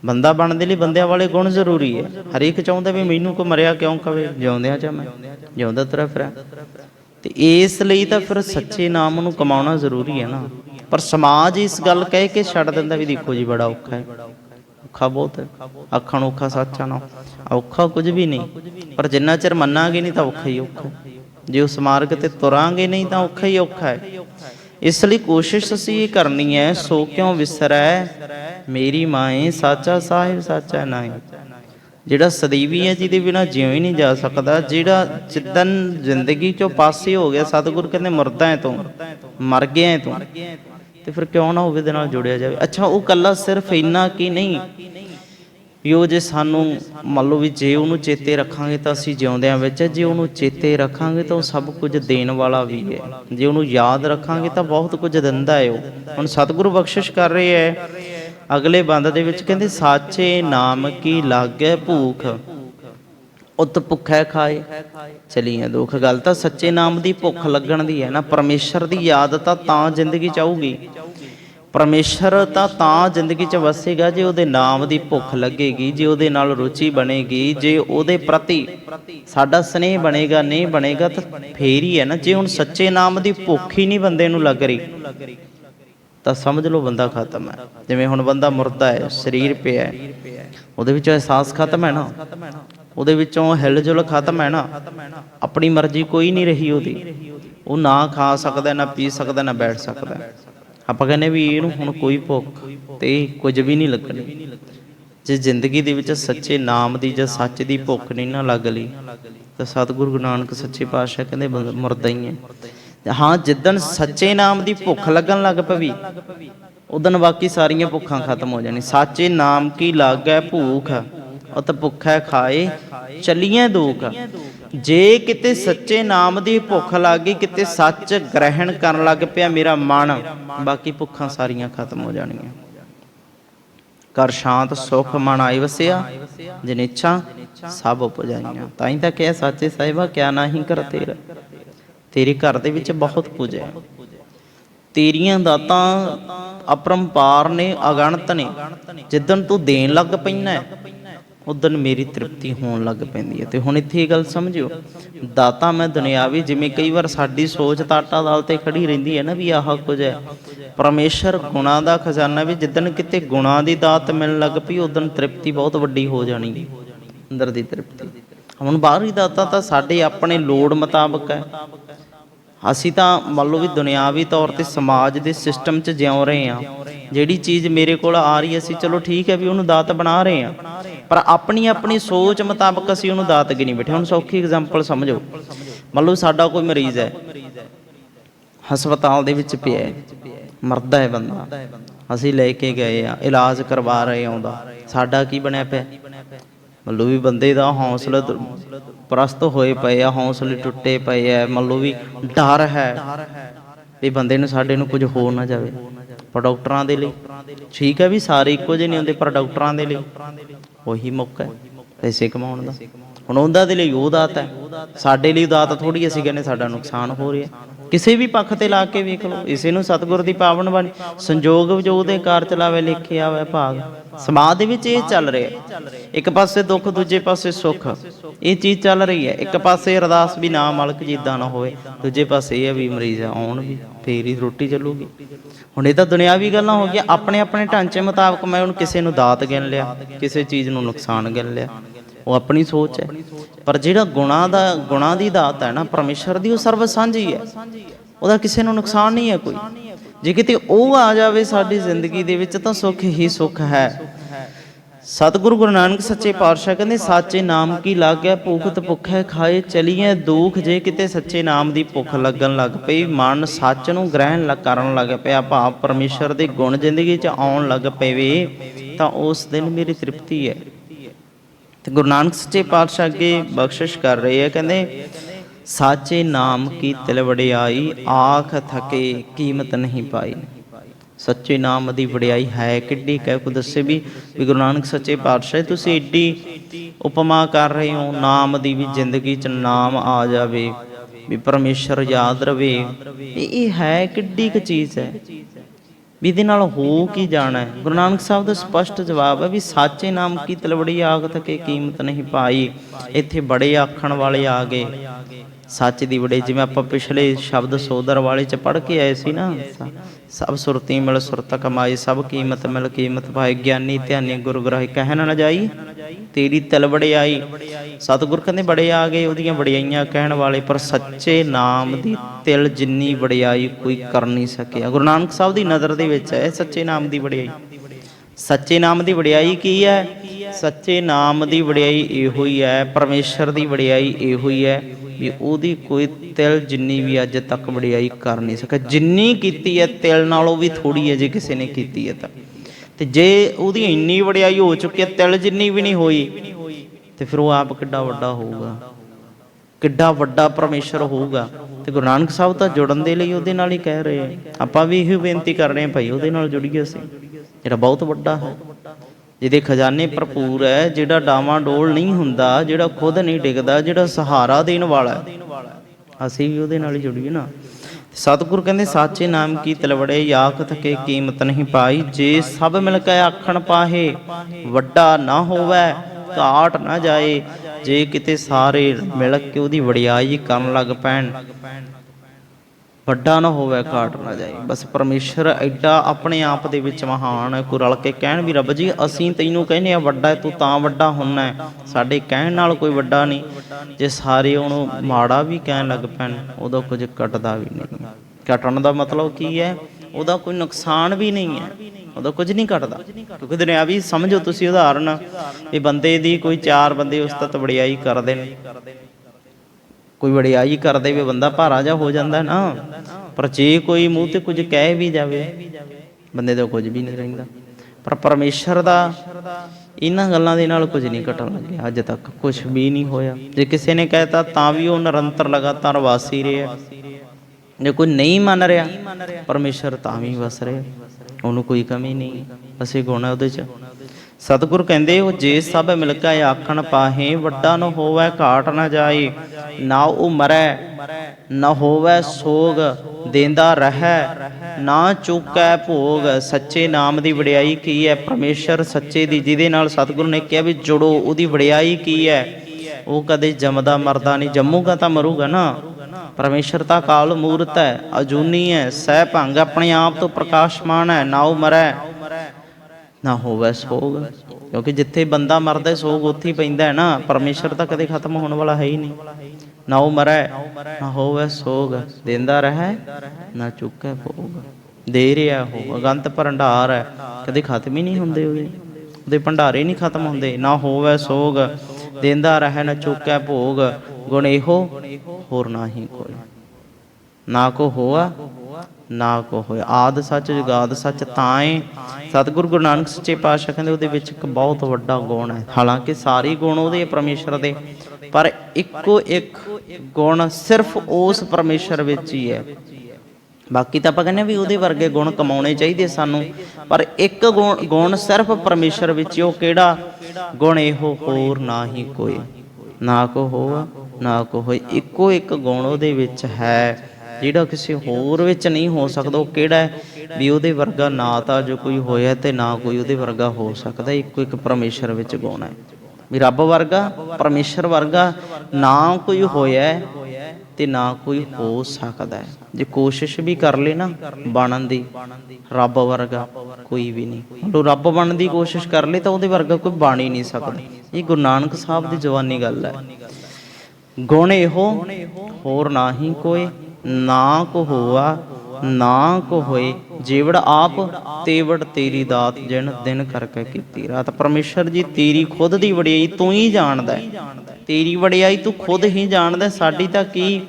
ਬੰਦਾ ਬਣਨ ਦੇ ਲਈ ਬੰਦਿਆਂ ਵਾਲੇ ਗੁਣ ਜ਼ਰੂਰੀ ਹੈ। ਹਰੇਕ ਚਾਹੁੰਦਾ ਵੀ ਮੈਨੂੰ ਕੋ ਮਰਿਆ ਕਿਉਂ ਕਵੇ? ਜਿਉਂਦਿਆਂ ਚ ਮੈਂ। ਜਿਉਂਦਾ ਤੁਰਿਆ ਫਿਰਾਂ। ਤੇ ਇਸ ਲਈ ਤਾਂ ਫਿਰ ਸੱਚੇ ਨਾਮ ਨੂੰ ਕਮਾਉਣਾ ਜ਼ਰੂਰੀ ਹੈ ਨਾ। ਪਰ ਸਮਾਜ ਇਸ ਗੱਲ ਕਹਿ ਕੇ ਛੱਡ ਦਿੰਦਾ ਵੀ ਦੇਖੋ ਜੀ, ਬੜਾ ਔਖਾ ਹੈ। ਔਖਾ ਬਹੁਤ ਹੈ। ਆਖਣ ਔਖਾ ਸੱਚਾ ਨਾ। ਔਖਾ ਕੁਝ ਵੀ ਨਹੀਂ। ਪਰ ਜਿੰਨਾ ਚਿਰ ਮੰਨਾਂਗੇ ਨਹੀਂ ਤਾਂ ਔਖਾ ਹੀ ਔਖਾ ਜੇ ਉਸ ਮਾਰਗ ਤੇ ਤੁਰਾਂਗੇ ਨਹੀਂ ਤਾਂ ਔਖਾ ਹੀ ਔਖਾ ਹੈ। ਇਸ ਲਈ ਕੋਸ਼ਿਸ਼ ਅਸੀਂ ਇਹ ਕਰਨੀ ਹੈ, ਸੋ ਕਿਉਂ ਵਿਸਰੈ? ਮੇਰੀ ਮਾਏ ਸਾਚਾ ਸਾਹਿਬ, ਸਾਚਾ ਨਹੀਂ। ਜਿਹੜਾ ਸਦੀਵੀ ਹੈ, ਜਿਹਦੇ ਬਿਨਾ ਜਿਉ ਹੀ ਨਹੀਂ ਜਾ ਸਕਦਾ, ਜਿਹੜਾ ਜਿੱਦਨ ਜ਼ਿੰਦਗੀ ਚੋਂ ਪਾਸੇ ਹੋ ਗਿਆ, ਸਤਿਗੁਰ ਕਹਿੰਦੇ ਮਰਦਾ ਹੈ ਤੂੰ, ਮਰ ਗਿਆ ਹੈ ਤੂੰ। ਤੇ ਫਿਰ ਕਿਉਂ ਨਾ ਹੋਵੇ ਦੇ ਨਾਲ ਜੁੜਿਆ ਜਾਵੇ। ਅੱਛਾ, ਉਹ ਕੱਲਾ ਸਿਰਫ ਇੰਨਾ ਕੀ ਨਹੀਂ, ਵੀ ਉਹ ਜੇ ਸਾਨੂੰ, ਮੰਨ ਲਓ ਵੀ ਜੇ ਉਹਨੂੰ ਚੇਤੇ ਰੱਖਾਂਗੇ ਤਾਂ ਅਸੀਂ ਜਿਉਂਦਿਆਂ ਵਿੱਚ ਜੇ ਉਹਨੂੰ ਚੇਤੇ ਰੱਖਾਂਗੇ ਤਾਂ ਉਹ ਸਭ ਕੁਝ ਦੇਣ ਵਾਲਾ ਵੀ ਹੈ। ਜੇ ਉਹਨੂੰ ਯਾਦ ਰੱਖਾਂਗੇ ਤਾਂ ਬਹੁਤ ਕੁਝ ਦਿੰਦਾ ਹੈ ਉਹ। ਹੁਣ ਸਤਿਗੁਰੂ ਬਖਸ਼ਿਸ਼ ਕਰ ਰਹੇ ਹੈ ਅਗਲੇ ਬੰਦ ਦੇ ਵਿੱਚ ਕਹਿੰਦੇ, ਸਾਚੇ ਨਾਮ ਕੀ ਲਾਗੇ ਭੂਖ? ਉਤ ਭੁੱਖੈ ਖਾਏ। ਚਲੀਏ ਦੁੱਖ। ਗੱਲ ਤਾਂ ਸੱਚੇ ਨਾਮ ਦੀ ਭੁੱਖ ਲੱਗਣ ਦੀ ਹੈ ਨਾ। ਪਰਮੇਸ਼ਰ ਦੀ ਯਾਦ ਤਾਂ ਤਾਂ ਜ਼ਿੰਦਗੀ ਚ ਆਊਗੀ। ਪਰਮੇਸ਼ਰ ਤਾਂ ਤਾਂ ਜ਼ਿੰਦਗੀ ਚ ਵਸੇਗਾ ਜੇ ਉਹਦੇ ਨਾਮ ਦੀ ਭੁੱਖ ਲੱਗੇਗੀ, ਜੇ ਉਹਦੇ ਨਾਲ ਰੁਚੀ ਬਣੇਗੀ, ਜੇ ਉਹਦੇ ਪ੍ਰਤੀ ਸਾਡਾ ਸਨੇਹ ਬਣੇਗਾ, ਨਹੀਂ ਬਣੇਗਾ ਤਾਂ ਫੇਰ ਹੀ ਹੈ ਨਾ। ਜੇ ਹੁਣ ਸੱਚੇ ਨਾਮ ਦੀ ਭੁੱਖ ਹੀ ਨਹੀਂ ਬੰਦੇ ਨੂੰ ਲੱਗ ਰਹੀ ਤਾਂ ਸਮਝ ਲਓ ਬੰਦਾ ਖਤਮ ਹੈ। ਜਿਵੇਂ ਹੁਣ ਬੰਦਾ ਮੁਰਦਾ ਹੈ, ਸਰੀਰ ਪਿਆ ਹੈ। ਉਹਦੇ ਵਿੱਚੋਂ ਅਹਿਸਾਸ ਖਤਮ ਹੈ ਨਾ। ਉਹਦੇ ਵਿੱਚੋਂ ਹਿਲਜੁਲ ਖਤਮ ਹੈ ਨਾ। ਆਪਣੀ ਮਰਜ਼ੀ ਕੋਈ ਨਹੀਂ ਰਹੀ ਉਹਦੀ। ਉਹ ਨਾ ਖਾ ਸਕਦਾ, ਨਾ ਪੀ ਸਕਦਾ, ਨਾ ਬੈਠ ਸਕਦਾ। ਆਪਾਂ ਕਹਿੰਦੇ ਵੀ ਇਹਨੂੰ ਹੁਣ ਕੋਈ ਭੁੱਖ ਤੇ ਕੁਝ ਵੀ ਨਹੀਂ ਲੱਗਣੀ। ਜੇ ਜ਼ਿੰਦਗੀ ਦੇ ਵਿੱਚ ਸੱਚੇ ਨਾਮ ਦੀ ਜਾਂ ਸੱਚ ਦੀ ਭੁੱਖ ਨਹੀਂ ਨਾ ਲੱਗ ਲਈ, ਤਾਂ ਸਤਿਗੁਰੂ ਗੁਰੂ ਨਾਨਕ ਸੱਚੇ ਪਾਤਸ਼ਾਹ ਕਹਿੰਦੇ ਮੁਰਦਾ ਹੀ ਹੈ। ਹਾਂ, ਜਿੱਦਣ ਸੱਚੇ ਨਾਮ ਦੀ ਭੁੱਖ ਲੱਗਣ ਲੱਗ ਪਈ ਉਦਣ ਬਾਕੀ ਸਾਰੀਆਂ ਭੁੱਖਾਂ ਖਤਮ ਹੋ ਜਾਣੀ ਸਾਚੇ ਨਾਮ ਕੀ ਲਾਗੈ ਭੂਖ ਉਤ ਭੁੱਖੈ ਖਾਏ ਚੱਲੀਆਂ ਦੁੱਖ। ਜੇ ਕਿਤੇ ਸੱਚੇ ਨਾਮ ਦੀ ਭੁੱਖ ਲੱਗ ਗਈ ਕਿਤੇ ਸੱਚ ਗ੍ਰਹਿਣ ਕਰਨ ਲੱਗ ਪਿਆ ਮੇਰਾ ਮਨ, ਬਾਕੀ ਭੁੱਖਾਂ ਸਾਰੀਆਂ ਖਤਮ ਹੋ ਜਾਣਗੀਆਂ ਕਰ ਸ਼ਾਂਤ, ਸੁਖ, ਮਨ ਆਈ ਵਸਿਆ ਜਿਨ ਇੱਛਾ ਸਭ ਉਪਜਾਈਆਂ। ਤਾਂ ਹੀ ਤਾਂ ਕਿਹਾ, ਸਾਚੇ ਸਾਹਿਬਾ, ਕਿਆ ਨਾਹੀ ਕਰ ਤੇਰੇ ਘਰ ਦੇ ਵਿੱਚ ਬਹੁਤ ਕੁਝ ਹੈ। ਤੇਰੀਆਂ ਦਾਤਾਂ ਅਪਰੰਪਾਰ ਨੇ, ਅਗਣਤ ਨੇ। ਜਿੱਦਣ ਤੂੰ ਦੇਣ ਲੱਗ ਪੈਣਾ ਉਦੋਂ ਮੇਰੀ ਤ੍ਰਿਪਤੀ ਹੋਣ ਲੱਗ ਪੈਂਦੀ ਹੈ। ਤੇ ਹੁਣ ਇੱਥੇ ਇਹ ਗੱਲ ਸਮਝਿਓ, ਦਾਤਾ ਮੈਂ ਦੁਨਿਆਵੀ, ਜਿਵੇਂ ਕਈ ਵਾਰ ਸਾਡੀ ਸੋਚ ਤਾਟਾ ਦਾਲ ਤੇ ਖੜੀ ਰਹਿੰਦੀ ਹੈ ਨਾ ਵੀ ਆਹ ਕੁਝ ਹੈ। ਪਰਮੇਸ਼ਰ ਗੁਣਾ ਦਾ ਖਜ਼ਾਨਾ ਵੀ ਜਿੱਦਣ ਕਿਤੇ ਗੁਣਾ ਦੀ ਦਾਤ ਮਿਲਣ ਲੱਗ ਪਈ ਉਦੋਂ ਤ੍ਰਿਪਤੀ ਬਹੁਤ ਵੱਡੀ ਹੋ ਜਾਣੀ। ਅੰਦਰ ਦੀ ਤ੍ਰਿਪਤੀ। ਹੁਣ ਬਾਹਰੀ ਦਾਤਾਂ ਤਾਂ ਸਾਡੇ ਆਪਣੇ ਲੋੜ ਮੁਤਾਬਕ ਹੈ। ਅਸੀਂ ਤਾਂ ਮੰਨ ਲਓ ਵੀ ਦੁਨਿਆਵੀ ਤੌਰ ਤੇ ਸਮਾਜ ਦੇ ਸਿਸਟਮ 'ਚ ਜਿਉ ਰਹੇ ਹਾਂ। ਜਿਹੜੀ ਚੀਜ਼ ਮੇਰੇ ਕੋਲ ਆ ਰਹੀ ਅਸੀਂ ਚਲੋ ਠੀਕ ਹੈ ਵੀ ਉਹਨੂੰ ਦਾਤ ਬਣਾ ਰਹੇ ਹਾਂ। ਪਰ ਆਪਣੀ ਆਪਣੀ ਸੋਚ ਮੁਤਾਬਕ ਅਸੀਂ ਉਹਨੂੰ ਦਾਤ ਗਿਣੀ ਬੈਠੇ। ਹੁਣ ਸੌਖੀ ਐਗਜ਼ਾਮਪਲ ਸਮਝੋ। ਮੰਨ ਲਓ ਸਾਡਾ ਕੋਈ ਮਰੀਜ਼ ਹੈ। ਹਸਪਤਾਲ ਦੇ ਵਿੱਚ ਪਿਆ ਹੈ। ਮਰਦਾ ਹੈ ਬੰਦਾ। ਅਸੀਂ ਲੈ ਕੇ ਗਏ ਆ ਇਲਾਜ ਕਰਵਾ ਰਹੇ ਆਉਂਦਾ ਸਾਡਾ ਕੀ ਬਣਿਆ ਪਿਆ? ਮੰਨ ਵੀ ਬੰਦੇ ਦਾ ਹੌਸਲਾ ਪ੍ਰਸਤ ਹੋਏ ਪਏ ਆ, ਹੌਸਲੇ ਟੁੱਟੇ ਪਏ ਆ। ਮੰਨ ਵੀ ਡਰ ਹੈ ਵੀ ਬੰਦੇ ਨੂੰ ਸਾਡੇ ਨੂੰ ਕੁਝ ਹੋ ਨਾ ਜਾਵੇ। ਪਰ ਡਾਕਟਰਾਂ ਦੇ ਲਈ ਠੀਕ ਹੈ ਵੀ ਸਾਰੇ ਇੱਕੋ ਜਿਹੇ ਨਹੀਂ ਹੁੰਦੇ, ਪਰ ਡਾਕਟਰਾਂ ਦੇ ਲਈ ਉਹੀ ਮੌਕਾ ਹੈ ਪੈਸੇ ਕਮਾਉਣ ਦਾ। ਹੁਣ ਉਹਨਾਂ ਦੇ ਲਈ ਉਹ ਦਾਤ ਹੈ। ਸਾਡੇ ਲਈ ਦਾਤ ਥੋੜੀ ਅਸੀਂ ਕਹਿੰਦੇ ਸਾਡਾ ਨੁਕਸਾਨ ਹੋ ਰਿਹਾ। ਕਿਸੇ ਵੀ ਪੱਖ ਤੇ ਲਾ ਕੇ ਵੇਖ ਲਓ, ਇਸੇ ਨੂੰ ਸਤਿਗੁਰ ਦੀ ਪਾਵਨ ਬਾਣੀ, ਸੰਜੋਗ ਵਿਜੋਗ ਦੇ ਕਾਰ ਚਲਾਵੇ ਲਿਖਿਆ ਹੋਇਆ ਭਾਗ। ਸਮਾਜ ਦੇ ਵਿੱਚ ਇਹ ਚੱਲ ਰਿਹਾ। ਇੱਕ ਪਾਸੇ ਦੁੱਖ, ਦੂਜੇ ਪਾਸੇ ਸੁੱਖ। ਇਹ ਚੀਜ਼ ਚੱਲ ਰਹੀ ਹੈ। ਇੱਕ ਪਾਸੇ ਅਰਦਾਸ ਵੀ ਨਾ ਮਾਲਕ ਜੀ ਨਾ ਹੋਵੇ, ਦੂਜੇ ਪਾਸੇ ਇਹ ਹੈ ਵੀ ਮਰੀਜ਼ ਆਉਣ ਵੀ, ਫੇਰ ਹੀ ਰੋਟੀ ਚੱਲੂਗੀ। ਹੁਣ ਇਹ ਤਾਂ ਦੁਨਿਆਵੀ ਗੱਲਾਂ ਹੋ ਗਈਆਂ। ਆਪਣੇ ਆਪਣੇ ਢਾਂਚੇ ਮੁਤਾਬਕ ਮੈਂ ਹੁਣ ਕਿਸੇ ਨੂੰ ਦਾਤ ਗਿਣ ਲਿਆ, ਕਿਸੇ ਚੀਜ਼ ਨੂੰ ਨੁਕਸਾਨ ਗਿਣ ਲਿਆ। ਉਹ ਆਪਣੀ ਸੋਚ ਹੈ। ਪਰ ਜਿਹੜਾ ਗੁਣਾ ਦਾ, ਗੁਣਾ ਦੀ ਦਾਤ ਹੈ ਨਾ, ਪਰਮੇਸ਼ਰ ਦੀ ਉਹ ਸਰਵ ਸਾਂਝੀ ਹੈ। ਉਹਦਾ ਕਿਸੇ ਨੂੰ ਨੁਕਸਾਨ ਨਹੀਂ ਹੈ ਕੋਈ। ਜੇ ਕਿਤੇ ਉਹ ਆ ਜਾਵੇ ਸਾਡੀ ਜ਼ਿੰਦਗੀ ਦੇ ਵਿੱਚ, ਤਾਂ ਸੁੱਖ ਹੀ ਸੁੱਖ ਹੈ। ਸਤਿਗੁਰੂ ਗੁਰੂ ਨਾਨਕ ਸੱਚੇ ਪਾਤਸ਼ਾਹ ਕਹਿੰਦੇ, ਸਾਚੇ ਨਾਮ ਕੀ ਲਾਗਿਆ? ਭੂਖਤ ਭੁੱਖੇ ਖਾਏ ਚਲੀਏ ਦੁੱਖ ਜੇ ਕਿਤੇ ਸੱਚੇ ਨਾਮ ਦੀ ਭੁੱਖ ਲੱਗਣ ਲੱਗ ਪਈ। ਮਨ ਸੱਚ ਨੂੰ ਗ੍ਰਹਿਣ ਲੱਗ ਕਰਨ ਲੱਗ ਪਿਆ। ਭਾਵ ਪਰਮੇਸ਼ਰ ਦੇ ਗੁਣ ਜ਼ਿੰਦਗੀ 'ਚ ਆਉਣ ਲੱਗ ਪਵੇ, ਤਾਂ ਉਸ ਦਿਨ ਮੇਰੀ ਤ੍ਰਿਪਤੀ ਹੈ। ਤੇ ਗੁਰੂ ਨਾਨਕ ਸੱਚੇ ਪਾਤਸ਼ਾਹ ਅੱਗੇ ਬਖਸ਼ਿਸ਼ ਕਰ ਰਹੇ ਆ, ਕਹਿੰਦੇ, ਸਾਚੇ ਨਾਮ ਕੀ ਤਿਲ ਵਡਿਆਈ ਆਖ ਥਕੇ ਕੀਮਤ ਨਹੀਂ ਪਾਈ। ਸੱਚੇ ਨਾਮ ਦੀ ਵਡਿਆਈ ਹੈ ਕਿੱਡੀ, ਕਹਿ ਕੋ ਦੱਸੇ ਵੀ ਗੁਰੂ ਨਾਨਕ ਸੱਚੇ ਪਾਤਸ਼ਾਹ ਤੁਸੀਂ ਏਡੀ ਉਪਮਾ ਕਰ ਰਹੇ ਹੋ, ਨਾਮ ਦੀ ਵੀ ਜ਼ਿੰਦਗੀ ਚ ਨਾਮ ਆ ਜਾਵੇ, ਵੀ ਪਰਮੇਸ਼ਰ ਯਾਦ ਰਵੇ ਇਹ ਹੈ ਕਿੱਡੀ ਕੁ ਚੀਜ਼ ਹੈ। ਵੀ ਇਹਦੇ ਨਾਲ ਹੋ ਕੀ ਜਾਣਾ ਹੈ? ਗੁਰੂ ਨਾਨਕ ਸਾਹਿਬ ਦਾ ਸਪਸ਼ਟ ਜਵਾਬ ਹੈ ਵੀ ਸਾਚੇ ਨਾਮ ਕੀ ਤਲਵੜੀ ਆਖਤ ਕੇ ਕੀਮਤ ਨਹੀਂ ਪਾਈ। ਇੱਥੇ ਬੜੇ ਆਖਣ ਵਾਲੇ ਆ ਗਏ। ਸੱਚ ਦੀ ਬੜੇ ਜਿਵੇਂ ਆਪਾਂ ਪਿਛਲੇ ਸ਼ਬਦ ਸੋਦਰ ਵਾਲੇ ਚ ਪੜ੍ਹ ਕੇ ਆਏ ਸੀ ਨਾ, ਸਭ ਸੁਰਤੀ ਮਿਲ ਸੁਰਤ ਕਮਾਈ, ਸਭ ਕੀਮਤ ਮਿਲ ਕੀਮਤ ਪਾਏ ਗਿਆਨੀ ਧਿਆਨੀ ਗੁਰੂ ਗ੍ਰਹਿ ਕਹਿਣ ਨਾ ਜਾਈ ਤੇਰੀ ਤਿਲ ਵਡਿਆਈ। ਸਤਿਗੁਰ ਕਹਿੰਦੇ ਬੜੇ ਆ ਗਏ ਉਹਦੀਆਂ ਵਡਿਆਈਆਂ ਕਹਿਣ ਵਾਲੇ, ਪਰ ਸੱਚੇ ਨਾਮ ਦੀ ਤਿਲ ਜਿੰਨੀ ਵਡਿਆਈ ਕੋਈ ਕਰ ਨਹੀਂ ਸਕਿਆ। ਗੁਰੂ ਨਾਨਕ ਸਾਹਿਬ ਦੀ ਨਜ਼ਰ ਦੇ ਵਿੱਚ ਹੈ ਸੱਚੇ ਨਾਮ ਦੀ ਵਡਿਆਈ। ਸੱਚੇ ਨਾਮ ਦੀ ਵਡਿਆਈ ਕੀ ਹੈ? ਸੱਚੇ ਨਾਮ ਦੀ ਵਡਿਆਈ ਇਹੋ ਹੀ ਹੈ, ਪਰਮੇਸ਼ਰ ਦੀ ਵਡਿਆਈ ਇਹੋ ਹੀ ਹੈ ਵੀ ਉਹਦੀ ਕੋਈ ਤਿਲ ਜਿੰਨੀ ਵੀ ਅੱਜ ਤੱਕ ਵਡਿਆਈ ਕਰ ਨਹੀਂ ਸਕਿਆ। ਜਿੰਨੀ ਕੀਤੀ ਹੈ, ਤਿਲ ਨਾਲੋਂ ਵੀ ਥੋੜੀ ਹੈ ਜੇ ਕਿਸੇ ਨੇ ਕੀਤੀ ਹੈ ਤਾਂ। ਤੇ ਜੇ ਉਹਦੀ ਇੰਨੀ ਵਡਿਆਈ ਹੋ ਚੁੱਕੀ ਹੈ, ਤਿਲ ਜਿੰਨੀ ਵੀ ਨਹੀਂ ਹੋਈ, ਤੇ ਫਿਰ ਉਹ ਆਪ ਕਿੱਡਾ ਵੱਡਾ ਹੋਊਗਾ? ਕਿੱਡਾ ਵੱਡਾ ਪਰਮੇਸ਼ਰ ਹੋਊਗਾ? ਤੇ ਗੁਰੂ ਨਾਨਕ ਸਾਹਿਬ ਤਾਂ ਜੁੜਨ ਦੇ ਲਈ ਉਹਦੇ ਨਾਲ ਹੀ ਕਹਿ ਰਹੇ ਆ। ਆਪਾਂ ਵੀ ਇਹੋ ਬੇਨਤੀ ਕਰ ਰਹੇ ਹਾਂ ਭਾਈ, ਉਹਦੇ ਨਾਲ ਜੁੜੀਏ ਅਸੀਂ। ਜਿਹੜਾ ਬਹੁਤ ਵੱਡਾ ਹੈ। ਜਿਹਦੇ ਖਜ਼ਾਨੇ ਭਰਪੂਰ ਹੈ, ਜਿਹੜਾ ਡਾਵਾਂ ਡੋਲ ਨਹੀਂ ਹੁੰਦਾ, ਜਿਹੜਾ ਖੁਦ ਨਹੀਂ ਡਿੱਗਦਾ, ਜਿਹੜਾ ਸਹਾਰਾ ਦੇਣ ਵਾਲਾ ਅਸੀਂ ਵੀ ਉਹਦੇ ਨਾਲ ਹੀ ਜੁੜੀਏ ਨਾ। ਸਤਿਗੁਰ ਕਹਿੰਦੇ, ਸਾਚੇ ਨਾਮ ਕੀ ਤਲਵੜੇ ਯਾਕ ਕੇ ਕੀਮਤ ਨਹੀਂ ਪਾਈ। ਜੇ ਸਭ ਮਿਲ ਕੇ ਆਖਣ ਪਾਹੇ, ਵੱਡਾ ਨਾ ਹੋਵੇ, ਘਾਟ ਨਾ ਜਾਏ। ਜੇ ਕਿਤੇ ਸਾਰੇ ਮਿਲ ਕੇ ਉਹਦੀ ਵਡਿਆਈ ਕਰਨ ਲੱਗ ਪੈਣ ਵੱਡਾ ਨਾ ਹੋਵੇ, ਘਾਟ ਨਾ ਜਾਏ। ਬਸ ਪਰਮੇਸ਼ਰ ਐਡਾ ਆਪਣੇ ਆਪ ਦੇ ਵਿੱਚ ਮਹਾਨ ਹੈ। ਕੋਈ ਰਲ ਕੇ ਕਹਿਣ ਵੀ, ਰੱਬ ਜੀ, ਅਸੀਂ ਤੈਨੂੰ ਕਹਿੰਦੇ ਆ ਵੱਡਾ ਤੂੰ ਤਾਂ ਵੱਡਾ ਹੁੰਨਾ ਹੈ। ਸਾਡੇ ਕਹਿਣ ਨਾਲ ਕੋਈ ਵੱਡਾ ਨਹੀਂ। ਜੇ ਸਾਰੇ ਉਹਨੂੰ ਮਾੜਾ ਵੀ ਕਹਿਣ ਲੱਗ ਪੈਣ, ਉਹਦਾ ਕੁਝ ਘਟਦਾ ਵੀ ਨਹੀਂ। ਘਟਣ ਦਾ ਮਤਲਬ ਕੀ ਹੈ? ਉਹਦਾ ਕੋਈ ਨੁਕਸਾਨ ਵੀ ਨਹੀਂ ਹੈ। ਉਹਦਾ ਕੁਝ ਨਹੀਂ ਘਟਦਾ। ਕਿਉਂਕਿ ਦੁਨਿਆਵੀ ਸਮਝੋ ਤੁਸੀਂ ਉਦਾਹਰਨ ਇਹ ਬੰਦੇ ਦੀ ਕੋਈ ਚਾਰ ਬੰਦੇ ਉਸ ਤਤ ਵਡਿਆਈ ਕਰਦੇ ਨੇ। ਕੋਈ ਵਡਿਆਈ ਕਰਦੇ ਵੀ ਬੰਦਾ ਭਾਰਾ ਜਾ ਹੋ ਜਾਂਦਾ ਨਾ, ਪਰ ਜੇ ਕੋਈ ਮੂੰਹ ਤੇ ਕੁਝ ਕਹਿ ਵੀ ਜਾਵੇ, ਬੰਦੇ ਦਾ ਕੁਝ ਵੀ ਨਹੀਂ ਰਹਿੰਦਾ। ਪਰ ਪਰਮੇਸ਼ਰ ਦਾ ਇਹਨਾਂ ਗੱਲਾਂ ਦੇ ਨਾਲ ਕੁਝ ਨਹੀਂ ਘਟਣ ਲੱਗਿਆ, ਅੱਜ ਤੱਕ ਕੁਝ ਵੀ ਨਹੀਂ ਹੋਇਆ। ਜੇ ਕਿਸੇ ਨੇ ਕਹਿਤਾ ਤਾਂ ਵੀ ਉਹ ਨਿਰੰਤਰ ਲਗਾਤਾਰ ਵਾਸੀ ਰਿਹਾ। ਜੇ ਕੋਈ ਨਹੀਂ ਮੰਨ ਰਿਹਾ, ਪਰਮੇਸ਼ਰ ਤਾਂ ਵੀ ਵਸ ਰਿਹਾ। ਉਹਨੂੰ ਕੋਈ ਕਮੀ ਨਹੀਂ। ਅਸੀਂ ਗੁਣ ਹੈ ਉਹਦੇ ਚ। ਸਤਿਗੁਰ ਕਹਿੰਦੇ, ਉਹ ਜੇ ਸਭ ਮਿਲ ਕੇ ਆਖਣ ਪਾਹੇ, ਵੱਡਾ ਨ ਹੋਵੇ, ਘਾਟ ਨਾ ਜਾਏ, ਨਾ ਉਹ ਮਰੈ, ਨਾ ਹੋਵੇ ਸੋਗ, ਦੇਂਦਾ ਰਹੈ, ਨਾ ਚੁੱਕੈ ਭੋਗ। ਸੱਚੇ ਨਾਮ ਦੀ ਵਡਿਆਈ ਕੀ ਹੈ? ਪਰਮੇਸ਼ਰ ਸੱਚੇ ਦੀ, ਜਿਹਦੇ ਨਾਲ ਸਤਿਗੁਰੂ ਨੇ ਕਿਹਾ ਵੀ ਜੁੜੋ, ਉਹਦੀ ਵਡਿਆਈ ਕੀ ਹੈ? ਉਹ ਕਦੇ ਜੰਮਦਾ ਮਰਦਾ ਨਹੀਂ, ਜੰਮੂਗਾ ਤਾਂ ਮਰੂਗਾ ਨਾ। ਪਰਮੇਸ਼ਰ ਤਾਂ ਕਾਲ ਮੂਰਤ ਹੈ, ਅਜੂਨੀ ਹੈ, ਸਹਿ ਭੰਗ, ਆਪਣੇ ਆਪ ਤੋਂ ਪ੍ਰਕਾਸ਼ਮਾਨ ਹੈ, ਨਾ ਉਹ ਮਰੈ ਨਾ ਹੋਵੇ ਸੋਗ। ਕਿਉਂਕਿ ਜਿੱਥੇ ਬੰਦਾ ਮਰਦਾ ਹੈ, ਸੋਗ ਉੱਥੇ ਹੀ ਪੈਂਦਾ ਹੈ ਨਾ। ਪਰਮੇਸ਼ਰ ਤਾਂ ਕਦੇ ਖਤਮ ਹੋਣ ਵਾਲਾ ਹੈ ਹੀ ਨਹੀਂ। ਨਾ ਉਹ ਮਰੈ ਨਾ ਹੋਵੇ ਸੋਗ। ਦਿੰਦਾ ਰਹੈ ਨਾ ਚੁੱਕੈ ਭੋਗ। ਦੇ ਰਿਹਾ ਹੋ ਅਗੰਤ ਭੰਡਾਰ ਹੈ। ਕਦੇ ਖਤਮ ਹੀ ਨਹੀਂ ਹੁੰਦੇ ਉਹਦੇ। ਉਹਦੇ ਭੰਡਾਰੇ ਨਹੀਂ ਖਤਮ ਹੁੰਦੇ। ਨਾ ਹੋਵੇ ਸੋਗ। ਦਿੰਦਾ ਰਹੈ ਨਾ ਚੁੱਕੈ ਭੋਗ। ਗੁਣ ਇਹੋ ਹੋਰ ਨਾਹੀ ਕੋਈ। ਨਾ ਕੋ ਹੋਆ ਨਾ ਕੋ ਹੋਇਆ ਆਦ ਸੱਚ, ਜੁਗਾਦ ਸੱਚ ਤਾਏ। ਸਤਿਗੁਰੂ ਗੁਰੂ ਨਾਨਕ ਸੱਚੇ ਪਾਤਸ਼ਾਹ ਕਹਿੰਦੇ ਉਹਦੇ ਵਿੱਚ ਇੱਕ ਬਹੁਤ ਵੱਡਾ ਗੁਣ ਹੈ। ਹਾਲਾਂਕਿ ਸਾਰੇ ਗੁਣ ਉਹਦੇ ਪਰਮੇਸ਼ਰ ਦੇ, ਪਰ ਇੱਕੋ ਇੱਕ ਗੁਣ ਸਿਰਫ ਉਸ ਪਰਮੇਸ਼ਰ ਵਿੱਚ ਹੀ ਹੈ। ਬਾਕੀ ਤਾਂ ਆਪਾਂ ਕਹਿੰਦੇ ਵੀ ਉਹਦੇ ਵਰਗੇ ਗੁਣ ਕਮਾਉਣੇ ਚਾਹੀਦੇ ਸਾਨੂੰ, ਪਰ ਇੱਕ ਗੁਣ ਗੁਣ ਸਿਰਫ ਪਰਮੇਸ਼ਰ ਵਿੱਚ ਉਹ ਕਿਹੜਾ? ਗੁਣ ਇਹੋ ਹੋਰ ਨਾ ਹੀ ਕੋਈ। ਨਾ ਕੋ ਹੋਆ, ਨਾ ਕੋ ਹੋਏ। ਇੱਕੋ ਇੱਕ ਗੁਣ ਉਹਦੇ ਵਿੱਚ ਹੈ। ਜਿਹੜਾ ਕਿਸੇ ਹੋਰ ਵਿੱਚ ਨਹੀਂ ਹੋ ਸਕਦਾ, ਉਹ ਕਿਹੜਾ ਹੈ? ਵੀ ਉਹਦੇ ਵਰਗਾ ਨਾ ਤਾਂ ਜੋ ਕੋਈ ਹੋਇਆ ਤੇ ਨਾ ਕੋਈ ਉਹਦੇ ਵਰਗਾ ਹੋ ਸਕਦਾ, ਇੱਕੋ ਇੱਕ ਪਰਮੇਸ਼ਰ ਵਿੱਚ ਗੁਣ ਹੈ। ਵੀ ਰੱਬ ਵਰਗਾ, ਪਰਮੇਸ਼ਰ ਵਰਗਾ, ਨਾ ਕੋਈ ਹੋਇਆ ਤੇ ਨਾ ਕੋਈ ਹੋ ਸਕਦਾ ਹੈ। ਜੇ ਕੋਸ਼ਿਸ਼ ਵੀ ਕਰ ਲੇ ਨਾ, ਬਣਨ ਦੀ, ਰੱਬ ਵਰਗਾ ਕੋਈ ਵੀ ਨਹੀਂ। ਲੋ ਰੱਬ ਬਣਨ ਦੀ ਕੋਸ਼ਿਸ਼ ਕਰ ਲੈ ਤਾਂ ਉਹਦੇ ਵਰਗਾ ਕੋਈ ਬਣ ਹੀ ਨਹੀਂ ਸਕਦਾ। ਇਹ ਗੁਰੂ ਨਾਨਕ ਸਾਹਿਬ ਦੀ ਜਵਾਨੀ ਗੱਲ ਹੈ। ਗੁਣ ਇਹੋ, ਹੋਰ ਨਾ ਹੀ ਕੋਈ। ਨਾ ਕੋ ਹੋਆ, ਨਾ ਕੋ ਹੋਏ, ਜੀਵੜ ਆਪ ਤੇਵੜ ਤੇਰੀ ਦਾਤ ਜਿਨ ਦਿਨ ਕਰਕੇ ਕੀਤੀ। ਰਾਤ ਪਰਮੇਸ਼ਰ ਜੀ, ਤੇਰੀ ਖੁਦ ਦੀ ਵਡਿਆਈ ਤੂੰ ਹੀ ਜਾਣਦਾ ਤੇਰੀ ਵਡਿਆਈ ਤੂੰ ਖੁਦ ਹੀ ਜਾਣਦਾ ਸਾਡੀ ਤਾਂ ਕੀ?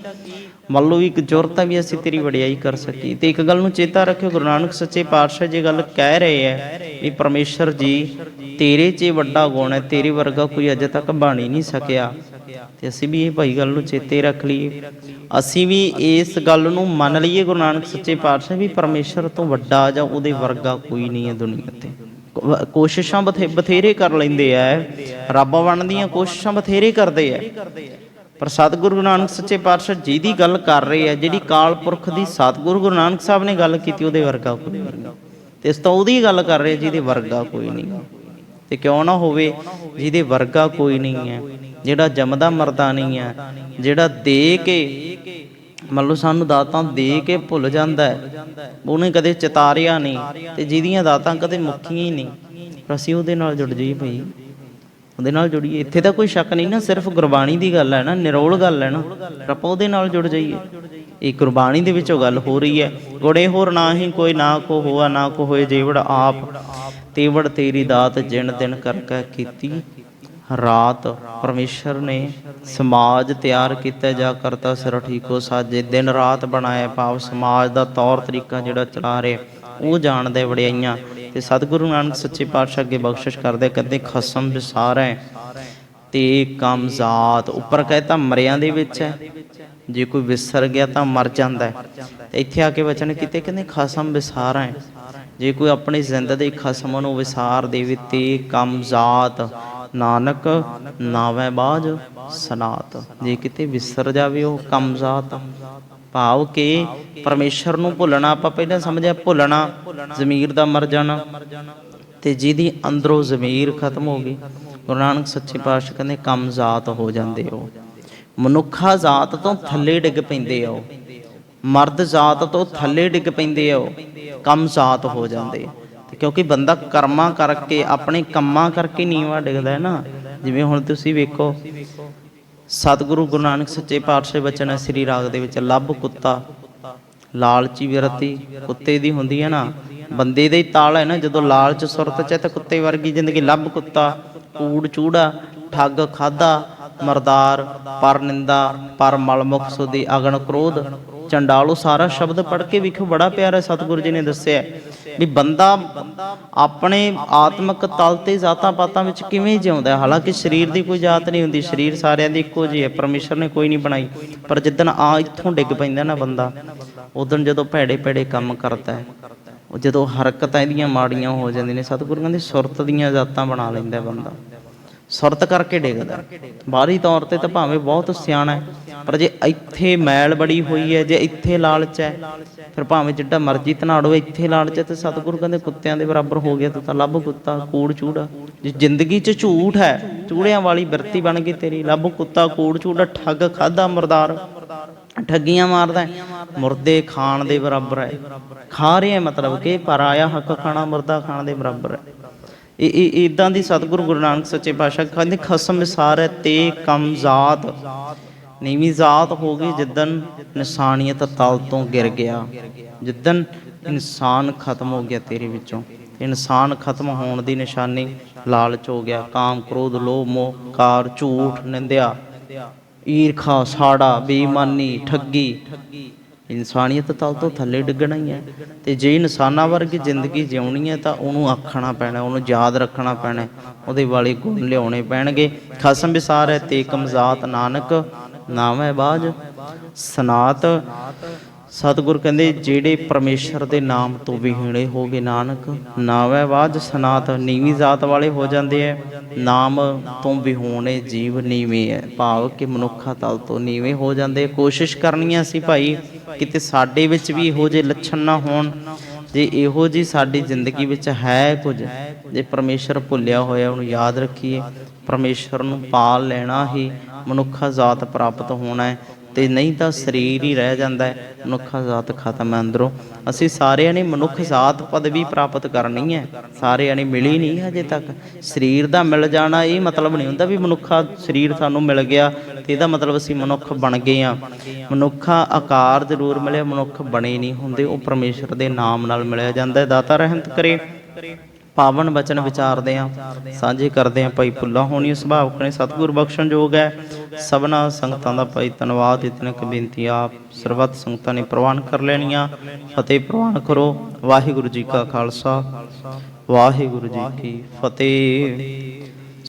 ਮੰਨ ਲਓ ਇੱਕ ਜ਼ਰੂਰਤ ਹੈ ਵੀ ਅਸੀਂ ਤੇਰੀ ਵਡਿਆਈ ਕਰ ਸਕੀਏ। ਤੇ ਇੱਕ ਗੱਲ ਨੂੰ ਚੇਤਾ ਰੱਖਿਓ, ਗੁਰੂ ਨਾਨਕ ਸੱਚੇ ਪਾਤਸ਼ਾਹ ਜੀ ਗੱਲ ਕਹਿ ਰਹੇ ਹੈ ਵੀ ਪਰਮੇਸ਼ਰ ਜੀ, ਤੇਰੇ 'ਚ ਵੱਡਾ ਗੁਣ ਹੈ, ਤੇਰੇ ਵਰਗਾ ਕੋਈ ਅਜੇ ਤੱਕ ਬਣ ਨਹੀਂ ਸਕਿਆ। ਤੇ ਅਸੀਂ ਵੀ ਇਹ ਭਾਈ ਗੱਲ ਨੂੰ ਚੇਤੇ ਰੱਖ ਲਈਏ। ਅਸੀਂ ਵੀ ਇਸ ਗੱਲ ਨੂੰ ਮੰਨ ਲਈਏ ਗੁਰੂ ਨਾਨਕ ਸੱਚੇ ਪਾਤਸ਼ਾਹ ਵੀ ਪਰਮੇਸ਼ਰ ਤੋਂ ਵੱਡਾ ਜਾਂ ਉਹਦੇ ਵਰਗਾ ਕੋਈ ਨਹੀਂ ਹੈ ਦੁਨੀਆ ਤੇ। ਕੋਸ਼ਿਸ਼ਾਂ ਬਥੇਰੇ ਕਰ ਲੈਂਦੇ ਆ ਰੱਬ ਬਣਨ ਦੀਆਂ ਕੋਸ਼ਿਸ਼ਾਂ ਬਥੇਰੇ ਕਰਦੇ ਆ। ਪਰ ਸਤਿਗੁਰੂ ਨਾਨਕ ਸੱਚੇ ਪਾਤਸ਼ਾਹ ਜੀ ਦੀ ਗੱਲ ਕਰ ਰਹੇ ਆ, ਜਿਹੜੀ ਕਾਲ ਪੁਰਖ ਦੀ ਸਤਿਗੁਰੂ ਗੁਰੂ ਨਾਨਕ ਸਾਹਿਬ ਨੇ ਗੱਲ ਕੀਤੀ, ਉਹਦੇ ਵਰਗਾ ਕੋਈ ਨਹੀਂ। ਤੇ ਇਸ ਤੋਂ ਉਹਦੀ ਗੱਲ ਕਰ ਰਹੇ ਜਿਹਦੇ ਵਰਗਾ ਕੋਈ ਨਹੀਂ। ਤੇ ਕਿਉਂ ਨਾ ਹੋਵੇ, ਜਿਹਦੇ ਵਰਗਾ ਕੋਈ ਨਹੀਂ ਹੈ, ਜਿਹੜਾ ਜੰਮਦਾ ਮਰਦਾ ਨਹੀਂ ਹੈ, ਜਿਹੜਾ ਦੇ ਕੇ, ਮੰਨ ਲਓ ਸਾਨੂੰ ਦਾਤਾਂ ਦੇ ਕੇ ਭੁੱਲ ਜਾਂਦਾ ਹੈ, ਉਹਨੇ ਕਦੇ ਚਿਤਾਰਿਆ ਨਹੀਂ ਤੇ ਜਿਹਦੀਆਂ ਦਾਤਾਂ ਕਦੇ ਮੁੱਕੀਆਂ ਹੀ ਨਹੀਂ। ਅਸੀਂ ਉਹਦੇ ਨਾਲ ਜੁੜ ਜਾਈਏ ਭਈ। ਉਹਦੇ ਨਾਲ ਜੁੜੀਏ। ਇੱਥੇ ਤਾਂ ਕੋਈ ਸ਼ੱਕ ਨਹੀਂ ਨਾ, ਸਿਰਫ ਗੁਰਬਾਣੀ ਦੀ ਗੱਲ ਹੈ ਨਾ, ਨਿਰੋਲ ਗੱਲ ਹੈ ਨਾ। ਆਪਾਂ ਉਹਦੇ ਨਾਲ ਜੁੜ ਜਾਈਏ। ਇਹ ਗੁਰਬਾਣੀ ਦੇ ਵਿੱਚੋਂ ਗੱਲ ਹੋ ਰਹੀ ਹੈ। ਗੁੜੇ ਹੋਰ ਨਾ ਹੀ ਕੋਈ ਨਾ ਕੋ ਹੋਆ, ਨਾ ਕੋ ਹੋਏ ਜੀਵੜ ਆਪ। ਤੇਵੜ ਤੇਰੀ ਦਾਤ ਜਿਣ ਦਿਨ ਕਰਕੇ ਕੀਤੀ। ਰਾਤ ਪਰਮੇਸ਼ਰ ਨੇ ਸਮਾਜ ਤਿਆਰ ਕੀਤਾ ਜਾ ਕਰਤਾ ਸਿਰ ਠੀਕੋ ਸਾਜੇ। ਦਿਨ ਰਾਤ ਬਣਾਇਆ ਭਾਵ ਸਮਾਜ ਦਾ ਤੌਰ ਤਰੀਕਾ ਜਿਹੜਾ ਚਲਾ ਰਹੇ, ਉਹ ਜਾਣਦੇ ਵਡਿਆਈਆਂ। ਤੇ ਸਤਿਗੁਰੂ ਨਾਨਕ ਸੱਚੇ ਪਾਤਸ਼ਾਹ ਅੱਗੇ ਬਖਸ਼ਿਸ਼ ਕਰਦੇ, ਕਹਿੰਦੇ, ਖਸਮ ਵਿਸਾਰੈ, ਤੇ ਕਮਜ਼ਾਤ ਉੱਪਰ ਕਹਤਾ ਮਰਿਆਂ ਦੇ ਵਿੱਚ ਹੈ। ਜੇ ਕੋਈ ਵਿਸਰ ਗਿਆ ਤਾਂ ਮਰ ਜਾਂਦਾ ਹੈ। ਤੇ ਇੱਥੇ ਆ ਕੇ ਵਚਨ ਕੀਤੇ, ਕਹਿੰਦੇ, ਖਸਮ ਵਿਸਾਰੈ। ਜੇ ਕੋਈ ਆਪਣੀ ਜ਼ਿੰਦ ਦੇ ਖਸਮ ਨੂੰ ਵਿਸਾਰ ਦੇਵੇ ਤੇ ਕਮਜ਼ਾਤ ਨਾਨਕ, ਨਾਵੇਂ ਬਾਜ, ਸਨਾਤ, ਜੇ ਕਿਤੇ ਵਿਸਰ ਜਾਵੇ ਉਹ ਕਮਜ਼ਾਤ ਭਾਵ ਕਿ ਪਰਮੇਸ਼ਰ ਨੂੰ ਭੁੱਲਣਾ, ਆਪਾਂ ਪਹਿਲਾਂ ਸਮਝਿਆ ਭੁੱਲਣਾ, ਜ਼ਮੀਰ ਦਾ ਮਰ ਜਾਣਾ, ਤੇ ਜਿਹਦੀ ਅੰਦਰੋਂ ਜ਼ਮੀਰ ਖਤਮ ਹੋ ਗਈ, ਗੁਰੂ ਨਾਨਕ ਸੱਚੇ ਪਾਤਸ਼ਾਹ ਕਹਿੰਦੇ ਕਮ, ਜ਼ਾਤ ਹੋ ਜਾਂਦੇ ਹੋ। ਮਨੁੱਖਾ ਜ਼ਾਤ ਤੋਂ ਥੱਲੇ ਡਿੱਗ ਪੈਂਦੇ ਹੋ। ਮਰਦ ਜ਼ਾਤ ਤੋਂ ਥੱਲੇ ਡਿੱਗ ਪੈਂਦੇ ਹੋ ਕਮ ਜ਼ਾਤ ਹੋ ਜਾਂਦੇ। ਤੇ ਕਿਉਂਕਿ ਬੰਦਾ ਕਰਮਾਂ ਕਰਕੇ, ਆਪਣੇ ਕੰਮਾਂ ਕਰਕੇ ਨੀਵਾ ਡਿੱਗਦਾ ਹੈ ਨਾ। ਜਿਵੇਂ ਹੁਣ ਤੁਸੀਂ ਵੇਖੋ, ਸਤਿਗੁਰੂ ਗੁਰੂ ਨਾਨਕ ਸੱਚੇ ਪਾਤਸ਼ਾਹ ਬਚਨ ਸ੍ਰੀ ਰਾਗ ਦੇ ਵਿੱਚ, ਲੱਭ ਕੁੱਤਾ, ਲਾਲਚੀ ਵਿਰਤੀ ਕੁੱਤੇ ਦੀ ਹੁੰਦੀ ਹੈ ਨਾ। ਬੰਦੇ ਦਾ ਹੀ ਤਾਲ ਹੈ ਨਾ, ਜਦੋਂ ਲਾਲਚ ਸੁਰਤ ਚ ਤਾਂ ਕੁੱਤੇ ਵਰਗੀ ਜ਼ਿੰਦਗੀ। ਲੱਭ ਕੁੱਤਾ ਕੂੜ ਚੂੜਾ, ਠੱਗ ਖਾਦਾ, ਮਰਦਾਰ ਪਰ ਨਿੰਦਾ ਪਰ ਮਲਮੁਖ ਸੁਦੀ, ਅਗਨ ਕ੍ਰੋਧ। ਚੰਡਾਲੂ ਸਾਰਾ ਸ਼ਬਦ ਪੜ੍ਹ ਕੇ ਵੇਖੋ ਬੜਾ ਪਿਆਰਾ ਸਤਿਗੁਰੂ ਜੀ ਨੇ ਦੱਸਿਆ ਵੀ ਬੰਦਾ ਆਪਣੇ ਆਤਮਿਕ ਤਲ ਤੇ ਜ਼ਾਤਾਂ ਪਾਤਾਂ ਵਿੱਚ ਕਿਵੇਂ ਜਿਉਂਦਾ ਹਾਲਾਂਕਿ ਸਰੀਰ ਦੀ ਕੋਈ ਜਾਤ ਨਹੀਂ ਹੁੰਦੀ, ਸਰੀਰ ਸਾਰਿਆਂ ਦੀ ਇੱਕੋ ਜਿਹੀ ਹੈ, ਪਰਮੇਸ਼ਰ ਨੇ ਕੋਈ ਨਹੀਂ ਬਣਾਈ। ਪਰ ਜਿੱਦਣ ਆ ਇੱਥੋਂ ਡਿੱਗ ਪੈਂਦਾ ਨਾ ਬੰਦਾ, ਉਦੋਂ ਜਦੋਂ ਭੈੜੇ ਭੈੜੇ ਕੰਮ ਕਰਦਾ ਹੈ, ਉਹ ਜਦੋਂ ਹਰਕਤਾਂ ਇਹਦੀਆਂ ਮਾੜੀਆਂ ਹੋ ਜਾਂਦੀਆਂ ਨੇ ਸਤਿਗੁਰੂ ਕਹਿੰਦੇ ਸੁਰਤ ਦੀਆਂ ਜਾਤਾਂ ਬਣਾ ਲੈਂਦਾ ਬੰਦਾ। ਸੁਰਤ ਕਰਕੇ ਡਿੱਗਦਾ ਬਾਹਰੀ ਤੌਰ ਤੇ ਤਾਂ ਭਾਵੇਂ ਬਹੁਤ ਸਿਆਣਾ ਹੈ, ਪਰ ਜੇ ਇੱਥੇ ਮੈਲ ਬੜੀ ਹੋਈ ਹੈ, ਜੇ ਇੱਥੇ ਲਾਲਚ ਹੈ, ਫਿਰ ਭਾਵੇਂ ਜਿੱਡਾ ਮਰਜ਼ੀ ਧਨਾੜੋ ਇੱਥੇ ਲਾਲਚ ਹੈ ਤੇ ਸਤਿਗੁਰੂ ਕਹਿੰਦੇ ਕੁੱਤਿਆਂ ਦੇ ਬਰਾਬਰ ਹੋ ਗਿਆ ਤੂੰ ਤਾਂ ਲੱਭ ਕੁੱਤਾ, ਕੂੜ ਚੂੜਾ। ਜੇ ਜ਼ਿੰਦਗੀ 'ਚ ਝੂਠ ਹੈ, ਚੂੜਿਆਂ ਵਾਲੀ ਬਿਰਤੀ ਬਣ ਗਈ ਤੇਰੀ, ਲੱਭ ਕੁੱਤਾ, ਕੂੜ ਚੂੜਾ, ਠੱਗ ਖਾਦਾ ਮਰਦਾਰ। ਠੱਗੀਆਂ ਮਾਰਦਾ ਮੁਰਦੇ ਖਾਣ ਦੇ ਬਰਾਬਰ ਹੈ। ਖਾ ਰਿਹਾ ਮਤਲਬ ਕਿ ਪਰਾਇਆ ਹੱਕ ਖਾਣਾ, ਮੁਰਦਾ ਖਾਣ ਦੇ ਬਰਾਬਰ ਹੈ। ਇਹ ਇਹ ਇਦਾਂ ਦੀ ਸਤਿਗੁਰੂ ਗੁਰੂ ਨਾਨਕ ਸੱਚੇ ਪਾਤਸ਼ਾਹ ਕਹਿੰਦੇ, ਖਸਮ ਵਿਸਾਰੈ ਤੇ ਕਮ ਨੀਵੀਂ ਜ਼ਾਤ ਹੋ ਗਈ ਜਿੱਦਨ ਇਨਸਾਨੀਅਤ ਤਲ ਤੋਂ ਗਿਰ ਗਿਆ। ਜਿੱਦਨ ਇਨਸਾਨ ਖਤਮ ਹੋ ਗਿਆ ਤੇਰੇ ਵਿੱਚੋਂ। ਇਨਸਾਨ ਖਤਮ ਹੋਣ ਦੀ ਨਿਸ਼ਾਨੀ ਲਾਲਚ ਹੋ ਗਿਆ। ਕਾਮ, ਕ੍ਰੋਧ, ਲੋਭ, ਮੋਹ, ਕਾਰ, ਝੂਠ, ਨਿੰਦਿਆ, ਈਰਖਾ, ਸਾੜਾ, ਬੇਈਮਾਨੀ, ਠੱਗੀ। ਇਨਸਾਨੀਅਤ ਤਲ ਤੋਂ ਥੱਲੇ ਡਿੱਗਣਾ ਹੀ ਹੈ। ਤੇ ਜੇ ਇਨਸਾਨਾਂ ਵਰਗੀ ਜ਼ਿੰਦਗੀ ਜਿਉਣੀ ਹੈ ਤਾਂ ਉਹਨੂੰ ਆਖਣਾ ਪੈਣਾ, ਉਹਨੂੰ ਯਾਦ ਰੱਖਣਾ ਪੈਣਾ, ਉਹਦੇ ਵਾਲੇ ਗੁਣ ਲਿਆਉਣੇ ਪੈਣਗੇ। ਖਸਮ ਵਿਸਾਰ ਹੈ ਤੇ ਕਮਜ਼ਾਤ ਨਾਨਕ, ਨਾਮ ਹੈ ਬਾਜ, ਸਨਾਤ ਸਤਿਗੁਰ ਕਹਿੰਦੇ, ਜਿਹੜੇ ਪਰਮੇਸ਼ਰ ਦੇ ਨਾਮ ਤੋਂ ਵਿਹੀਣੇ ਹੋ ਗਏ, ਨਾਨਕ, ਨਾਵੈ ਬਾਜ ਸਨਾਤ, ਨੀਵੀਂ ਜ਼ਾਤ ਵਾਲੇ ਹੋ ਜਾਂਦੇ ਐ। ਨਾਮ ਤੋਂ ਵਿਹੋਣੇ ਜੀਵ ਨੀਵੇਂ ਹੈ ਭਾਵ ਕਿ ਮਨੁੱਖਾ ਤਲ ਤੋਂ ਨੀਵੇਂ ਹੋ ਜਾਂਦੇ ਕੋਸ਼ਿਸ਼ ਕਰਨੀ ਹੈ ਸੀ ਭਾਈ, ਕਿਤੇ ਸਾਡੇ ਵਿੱਚ ਵੀ ਇਹੋ ਜਿਹੇ ਲੱਛਣ ਨਾ ਹੋਣ। ਜੇ ਇਹੋ ਜੀ ਸਾਡੀ ਜ਼ਿੰਦਗੀ ਵਿੱਚ ਹੈ ਕੁਝ, ਜੇ ਪਰਮੇਸ਼ਰ ਭੁੱਲਿਆ ਹੋਇਆ, ਉਹਨੂੰ ਯਾਦ ਰੱਖੀਏ। ਪਰਮੇਸ਼ਰ ਨੂੰ ਪਾਲ ਲੈਣਾ ਹੀ ਮਨੁੱਖਾ ਜ਼ਾਤ ਪ੍ਰਾਪਤ ਹੋਣਾ ਹੈ ਤੇ ਨਹੀਂ ਤਾਂ ਸਰੀਰ ਹੀ ਰਹਿ ਜਾਂਦਾ ਹੈ, ਮਨੁੱਖਾ ਜ਼ਾਤ ਖਤਮ ਹੈ ਅੰਦਰੋਂ। ਅਸੀਂ ਸਾਰਿਆਂ ਨੇ ਮਨੁੱਖ ਜ਼ਾਤ ਪਦਵੀ ਪ੍ਰਾਪਤ ਕਰਨੀ ਹੈ ਸਾਰਿਆਂ ਨੇ ਮਿਲੀ ਨਹੀਂ ਹਜੇ ਤੱਕ। ਸਰੀਰ ਦਾ ਮਿਲ ਜਾਣਾ ਇਹ ਮਤਲਬ ਨਹੀਂ ਹੁੰਦਾ ਵੀ ਮਨੁੱਖਾ ਸਰੀਰ ਸਾਨੂੰ ਮਿਲ ਗਿਆ ਤੇ ਇਹਦਾ ਮਤਲਬ ਅਸੀਂ ਮਨੁੱਖ ਬਣ ਗਏ ਆ ਮਨੁੱਖਾ ਆਕਾਰ ਜ਼ਰੂਰ ਮਿਲਿਆ, ਮਨੁੱਖ ਬਣੇ ਨਹੀਂ ਹੁੰਦੇ, ਉਹ ਪਰਮੇਸ਼ਰ ਦੇ ਨਾਮ ਨਾਲ ਮਿਲਿਆ ਜਾਂਦਾ ਹੈ, ਦਾਤਾ ਰਹਿਮਤ ਕਰੇ। ਪਾਵਨ ਬਚਨ ਵਿਚਾਰਦੇ ਆ ਸਾਂਝੇ ਕਰਦੇ ਆ ਭਾਈ ਪੁੱਲਾ ਹੋਣੀ ਸੁਭਾਵਕ ਨੇ ਸਤਿਗੁਰ ਬਖਸ਼ਣ ਜੋਗ ਹੈ। ਸਭਨਾ ਸੰਗਤਾਂ ਦਾ ਭਾਈ ਧੰਨਵਾਦ ਇਤਨੇ ਕ ਬੇਨਤੀ ਆਪ ਸਰਬੱਤ ਸੰਗਤਾਂ ਨੇ ਪ੍ਰਵਾਨ ਕਰ ਲੈਣੀਆਂ। ਫਤਿਹ ਪ੍ਰਵਾਨ ਕਰੋ, ਵਾਹਿਗੁਰੂ ਜੀ ਕਾ ਖਾਲਸਾ, ਵਾਹਿਗੁਰੂ ਜੀ ਕੀ ਫਤਿਹ।